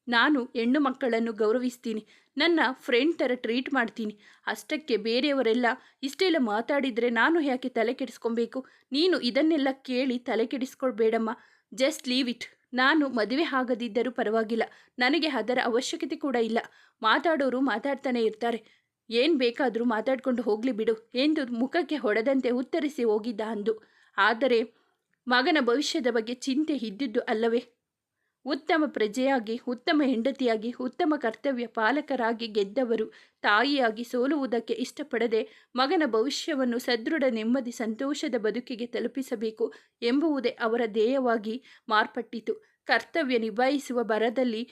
ನಾನು ಹೆಣ್ಣು ಮಕ್ಕಳನ್ನು ಗೌರವಿಸ್ತೀನಿ. ನನ್ನ ಫ್ರೆಂಡ್ ಥರ ಟ್ರೀಟ್ ಮಾಡ್ತೀನಿ. ಅಷ್ಟಕ್ಕೆ ಬೇರೆಯವರೆಲ್ಲ ಇಷ್ಟೆಲ್ಲ ಮಾತಾಡಿದರೆ ನಾನು ಯಾಕೆ ತಲೆ ಕೆಡಿಸ್ಕೊಬೇಕು? ನೀನು ಇದನ್ನೆಲ್ಲ ಕೇಳಿ ತಲೆ ಕೆಡಿಸ್ಕೊಳ್ಬೇಡಮ್ಮ. ಜಸ್ಟ್ ಲೀವ್ ಇಟ್ ನಾನು ಮದುವೆ ಆಗದಿದ್ದರೂ ಪರವಾಗಿಲ್ಲ. ನನಗೆ ಅದರ ಅವಶ್ಯಕತೆ ಕೂಡ ಇಲ್ಲ. ಮಾತಾಡೋರು ಮಾತಾಡ್ತಾನೆ ಇರ್ತಾರೆ. ಏನು ಬೇಕಾದರೂ ಮಾತಾಡ್ಕೊಂಡು ಹೋಗಲಿ ಬಿಡು ಎಂದು ಮುಖಕ್ಕೆ ಹೊಡೆದಂತೆ ಉತ್ತರಿಸಿ ಹೋಗಿದ್ದ ಅಂದು. ಆದರೆ ಮಗನ ಭವಿಷ್ಯದ ಬಗ್ಗೆ ಚಿಂತೆ ಇದ್ದಿದ್ದು ಅಲ್ಲವೇ? ಉತ್ತಮ ಪ್ರಜೆಯಾಗಿ, ಉತ್ತಮ ಹೆಂಡತಿಯಾಗಿ, ಉತ್ತಮ ಕರ್ತವ್ಯ ಪಾಲಕರಾಗಿ ಗೆದ್ದವರು, ತಾಯಿಯಾಗಿ ಸೋಲುವುದಕ್ಕೆ ಇಷ್ಟಪಡದೆ ಮಗನ ಭವಿಷ್ಯವನ್ನು ಸದೃಢ, ನೆಮ್ಮದಿ, ಸಂತೋಷದ ಬದುಕಿಗೆ ತಲುಪಿಸಬೇಕು ಎಂಬುವುದೇ ಅವರ ಧ್ಯೇಯವಾಗಿ ಮಾರ್ಪಟ್ಟಿತು. ಕರ್ತವ್ಯ ನಿಭಾಯಿಸುವ ಬರದಲ್ಲಿ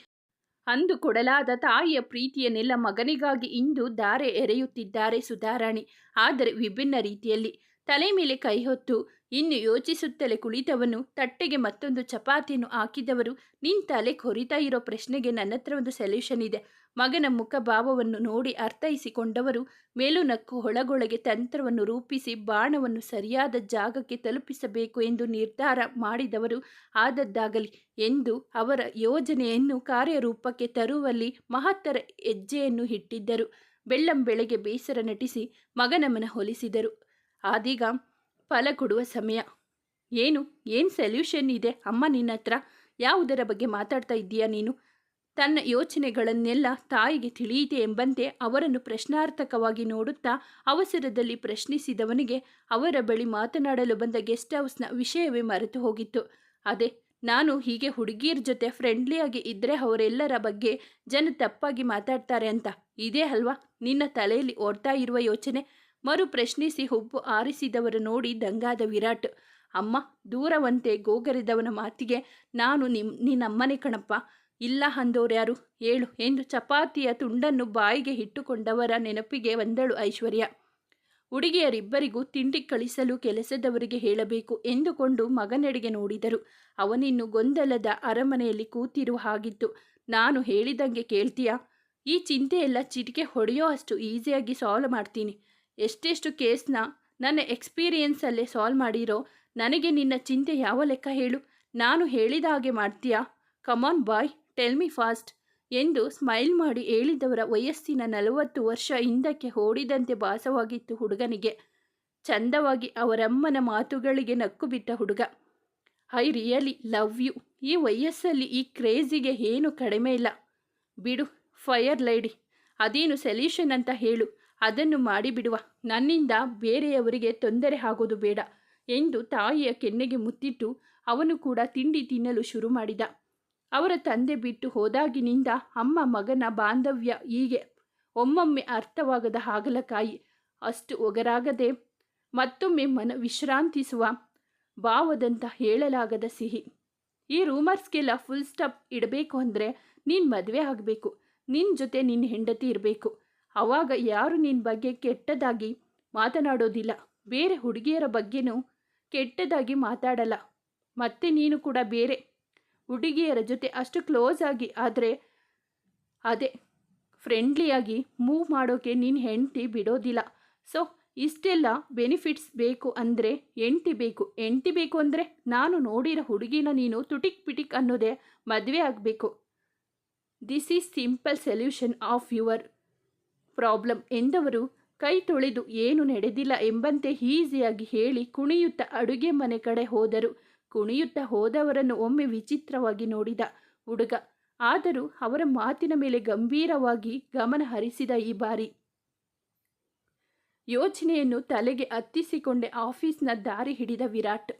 ಅಂದು ಕೊಡಲಾದ ತಾಯಿಯ ಪ್ರೀತಿಯನ್ನೆಲ್ಲ ಮಗನಿಗಾಗಿ ಇಂದು ದಾರೆ ಎರೆಯುತ್ತಿದ್ದಾರೆ ಸುಧಾರಾಣಿ. ಆದರೆ ವಿಭಿನ್ನ ರೀತಿಯಲ್ಲಿ ತಲೆ ಮೇಲೆ ಕೈ ಹೊತ್ತು ಇನ್ನು ಯೋಚಿಸುತ್ತಲೇ ಕುಳಿತವನು, ತಟ್ಟೆಗೆ ಮತ್ತೊಂದು ಚಪಾತಿಯನ್ನು ಹಾಕಿದವರು, ನಿನ್ ತಲೆ ಕೊರಿತಾ ಇರೋ ಪ್ರಶ್ನೆಗೆ ನನ್ನ ಹತ್ರ ಒಂದು ಸೊಲ್ಯೂಷನ್ ಇದೆ. ಮಗನ ಮುಖಭಾವವನ್ನು ನೋಡಿ ಅರ್ಥೈಸಿಕೊಂಡವರು ಮೇಲುನಕ್ಕು ಒಳಗೊಳಗೆ ತಂತ್ರವನ್ನು ರೂಪಿಸಿ ಬಾಣವನ್ನು ಸರಿಯಾದ ಜಾಗಕ್ಕೆ ತಲುಪಿಸಬೇಕು ಎಂದು ನಿರ್ಧಾರ ಮಾಡಿದವರು ಆದದ್ದಾಗಲಿ ಎಂದು ಅವರ ಯೋಜನೆಯನ್ನು ಕಾರ್ಯರೂಪಕ್ಕೆ ತರುವಲ್ಲಿ ಮಹತ್ತರ ಹೆಜ್ಜೆಯನ್ನು ಇಟ್ಟಿದ್ದರು. ಬೆಳ್ಳಂ ಬೆಳಗ್ಗೆ ಬೇಸರ ನಟಿಸಿ ಮಗನ ಮನ ಹೊಲಿಸಿದರು. ಆದೀಗ ಫಲ ಕೊಡುವ ಸಮಯ. ಏನು? ಏನು ಸೊಲ್ಯೂಷನ್ ಇದೆ? ಅಮ್ಮ ನಿನ್ನ ಹತ್ರ ಯಾವುದರ ಬಗ್ಗೆ ಮಾತಾಡ್ತಾ ಇದ್ದೀಯಾ ನೀನು? ತನ್ನ ಯೋಚನೆಗಳನ್ನೆಲ್ಲ ತಾಯಿಗೆ ತಿಳಿಯಿತೆ ಎಂಬಂತೆ ಅವರನ್ನು ಪ್ರಶ್ನಾರ್ಥಕವಾಗಿ ನೋಡುತ್ತಾ ಅವಸರದಲ್ಲಿ ಪ್ರಶ್ನಿಸಿದವನಿಗೆ ಅವರ ಬಳಿ ಮಾತನಾಡಲು ಬಂದ ಗೆಸ್ಟ್ ಹೌಸ್ನ ವಿಷಯವೇ ಮರೆತು ಹೋಗಿತ್ತು. ಅದೇ, ನಾನು ಹೀಗೆ ಹುಡುಗಿಯರ ಜೊತೆ ಫ್ರೆಂಡ್ಲಿಯಾಗಿ ಇದ್ದರೆ ಅವರೆಲ್ಲರ ಬಗ್ಗೆ ಜನ ತಪ್ಪಾಗಿ ಮಾತಾಡ್ತಾರೆ ಅಂತ. ಇದೇ ಅಲ್ವಾ? ನಿನ್ನ ತಲೆಯಲ್ಲಿ ಓಡ್ತಾ ಇರುವ ಯೋಚನೆ. ಮರು ಪ್ರಶ್ನಿಸಿ ಹುಬ್ಬು ಆರಿಸಿದವರು ನೋಡಿ ದಂಗಾದ ವಿರಾಟ್, ಅಮ್ಮ, ದೂರವಂತೆ ಗೋಗರಿದವನ ಮಾತಿಗೆ ನಾನು ನಿಮ್, ನಿನ್ನಮ್ಮನೆ ಕಣಪ್ಪ. ಇಲ್ಲ ಅಂದೋರ್ಯಾರು ಹೇಳು. ಎಂದು ಚಪಾತಿಯ ತುಂಡನ್ನು ಬಾಯಿಗೆ ಇಟ್ಟುಕೊಂಡವರ ನೆನಪಿಗೆ ಬಂದಳು ಐಶ್ವರ್ಯ. ಹುಡುಗಿಯರಿಬ್ಬರಿಗೂ ತಿಂಡಿ ಕಳಿಸಲು ಕೆಲಸದವರಿಗೆ ಹೇಳಬೇಕು ಎಂದುಕೊಂಡು ಮಗನೆಡೆಗೆ ನೋಡಿದರು. ಅವನಿನ್ನು ಗೊಂದಲದ ಅರಮನೆಯಲ್ಲಿ ಕೂತಿರುವ ಹಾಗಿತ್ತು. ನಾನು ಹೇಳಿದಂಗೆ ಕೇಳ್ತೀಯಾ? ಈ ಚಿಂತೆಯೆಲ್ಲ ಚಿಟಿಕೆ ಹೊಡೆಯೋ ಅಷ್ಟು ಈಸಿಯಾಗಿ ಸಾಲ್ವ್ ಮಾಡ್ತೀನಿ. ಎಷ್ಟೆಷ್ಟು ಕೇಸ್ನ ನನ್ನ ಎಕ್ಸ್ಪೀರಿಯನ್ಸಲ್ಲೇ ಸಾಲ್ವ್ ಮಾಡಿರೋ ನನಗೆ ನಿನ್ನ ಚಿಂತೆ ಯಾವ ಲೆಕ್ಕ ಹೇಳು? ನಾನು ಹೇಳಿದ ಹಾಗೆ ಮಾಡ್ತೀಯಾ? Come on boy tell me fast ಎಂದು ಸ್ಮೈಲ್ ಮಾಡಿ ಹೇಳಿದವರ ವಯಸ್ಸಿನ ನಲವತ್ತು ವರ್ಷ ಹಿಂದಕ್ಕೆ ಓಡಿದಂತೆ ಭಾಸವಾಗಿತ್ತು ಹುಡುಗನಿಗೆ. ಚಂದವಾಗಿ ಅವರಮ್ಮನ ಮಾತುಗಳಿಗೆ ನಕ್ಕು ಬಿಟ್ಟ ಹುಡುಗ. ಐ ರಿಯಲಿ ಲವ್ ಯು ಈ ವಯಸ್ಸಲ್ಲಿ ಈ ಕ್ರೇಜಿಗೆ ಏನು ಕಡಿಮೆ ಇಲ್ಲ. ಬಿಡು ಫೈರ್ ಲೈಡಿ ಅದೇನು ಸೊಲ್ಯೂಷನ್ ಅಂತ ಹೇಳು. ಅದನ್ನು ಮಾಡಿಬಿಡುವ. ನನ್ನಿಂದ ಬೇರೆಯವರಿಗೆ ತೊಂದರೆ ಆಗೋದು ಬೇಡ ಎಂದು ತಾಯಿಯ ಕೆನ್ನೆಗೆ ಮುತ್ತಿಟ್ಟು ಅವನು ಕೂಡ ತಿಂಡಿ ತಿನ್ನಲು ಶುರು ಮಾಡಿದ. ಅವರ ತಂದೆ ಬಿಟ್ಟು ಹೋದಾಗಿನಿಂದ ಅಮ್ಮ ಮಗನ ಬಾಂಧವ್ಯ ಹೀಗೆ. ಒಮ್ಮೊಮ್ಮೆ ಅರ್ಥವಾಗದ ಹಾಗಲಕಾಯಿ ಅಷ್ಟು ಒಗರಾಗದೆ ಮತ್ತೊಮ್ಮೆ ಮನ ವಿಶ್ರಾಂತಿಸುವ ಭಾವದಂತ ಹೇಳಲಾಗದ ಸಿಹಿ. ಈ ರೂಮರ್ಸ್ಗೆಲ್ಲ ಫುಲ್ ಸ್ಟಾಪ್ ಇಡಬೇಕು ಅಂದರೆ ನೀನು ಮದುವೆ ಆಗಬೇಕು. ನಿನ್ನ ಜೊತೆ ನಿನ್ನ ಹೆಂಡತಿ ಇರಬೇಕು. ಆವಾಗ ಯಾರು ನಿನ್ನ ಬಗ್ಗೆ ಕೆಟ್ಟದಾಗಿ ಮಾತನಾಡೋದಿಲ್ಲ. ಬೇರೆ ಹುಡುಗಿಯರ ಬಗ್ಗೆನೂ ಕೆಟ್ಟದಾಗಿ ಮಾತಾಡಲ್ಲ. ಮತ್ತೆ ನೀನು ಕೂಡ ಬೇರೆ ಹುಡುಗಿಯರ ಜೊತೆ ಅಷ್ಟು ಕ್ಲೋಸ್ ಆಗಿ ಆದರೆ ಅದೇ ಫ್ರೆಂಡ್ಲಿಯಾಗಿ ಮೂವ್ ಮಾಡೋಕೆ ನಿನ್ನ ಹೆಂಡತಿ ಬಿಡೋದಿಲ್ಲ. ಸೊ ಇಷ್ಟೆಲ್ಲ ಬೆನಿಫಿಟ್ಸ್ ಬೇಕು ಅಂದರೆ ಹೆಂಡ್ತಿ ಬೇಕು. ಹೆಂಡ್ತಿ ಬೇಕು ಅಂದರೆ ನಾನು ನೋಡಿರೋ ಹುಡುಗಿನ ನೀನು ತುಟಿಕ್ ಪಿಟಿಕ್ ಅನ್ನೋದೇ ಮದುವೆ ಆಗಬೇಕು. This is simple solution of your problem ಎಂದವರು ಕೈ ತೊಳೆದು ಏನು ನಡೆದಿಲ್ಲ ಎಂಬಂತೆ ಈಸಿಯಾಗಿ ಹೇಳಿ ಕುಣಿಯುತ್ತಾ ಅಡುಗೆ ಮನೆ ಕಡೆ ಹೋದರು. ಕುಣಿಯುತ್ತಾ ಹೋದವರನ್ನು ಒಮ್ಮೆ ವಿಚಿತ್ರವಾಗಿ ನೋಡಿದ ಹುಡುಗ. ಆದರೂ ಅವರ ಮಾತಿನ ಮೇಲೆ ಗಂಭೀರವಾಗಿ ಗಮನ ಹರಿಸಿದ ಈ ಬಾರಿ. ಯೋಚನೆಯನ್ನು ತಲೆಗೆ ಹತ್ತಿಸಿಕೊಂಡೆ ಆಫೀಸ್ನ ದಾರಿ ಹಿಡಿದ ವಿರಾಟ್.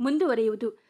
ಮುಂದುವರಿಯುವುದು.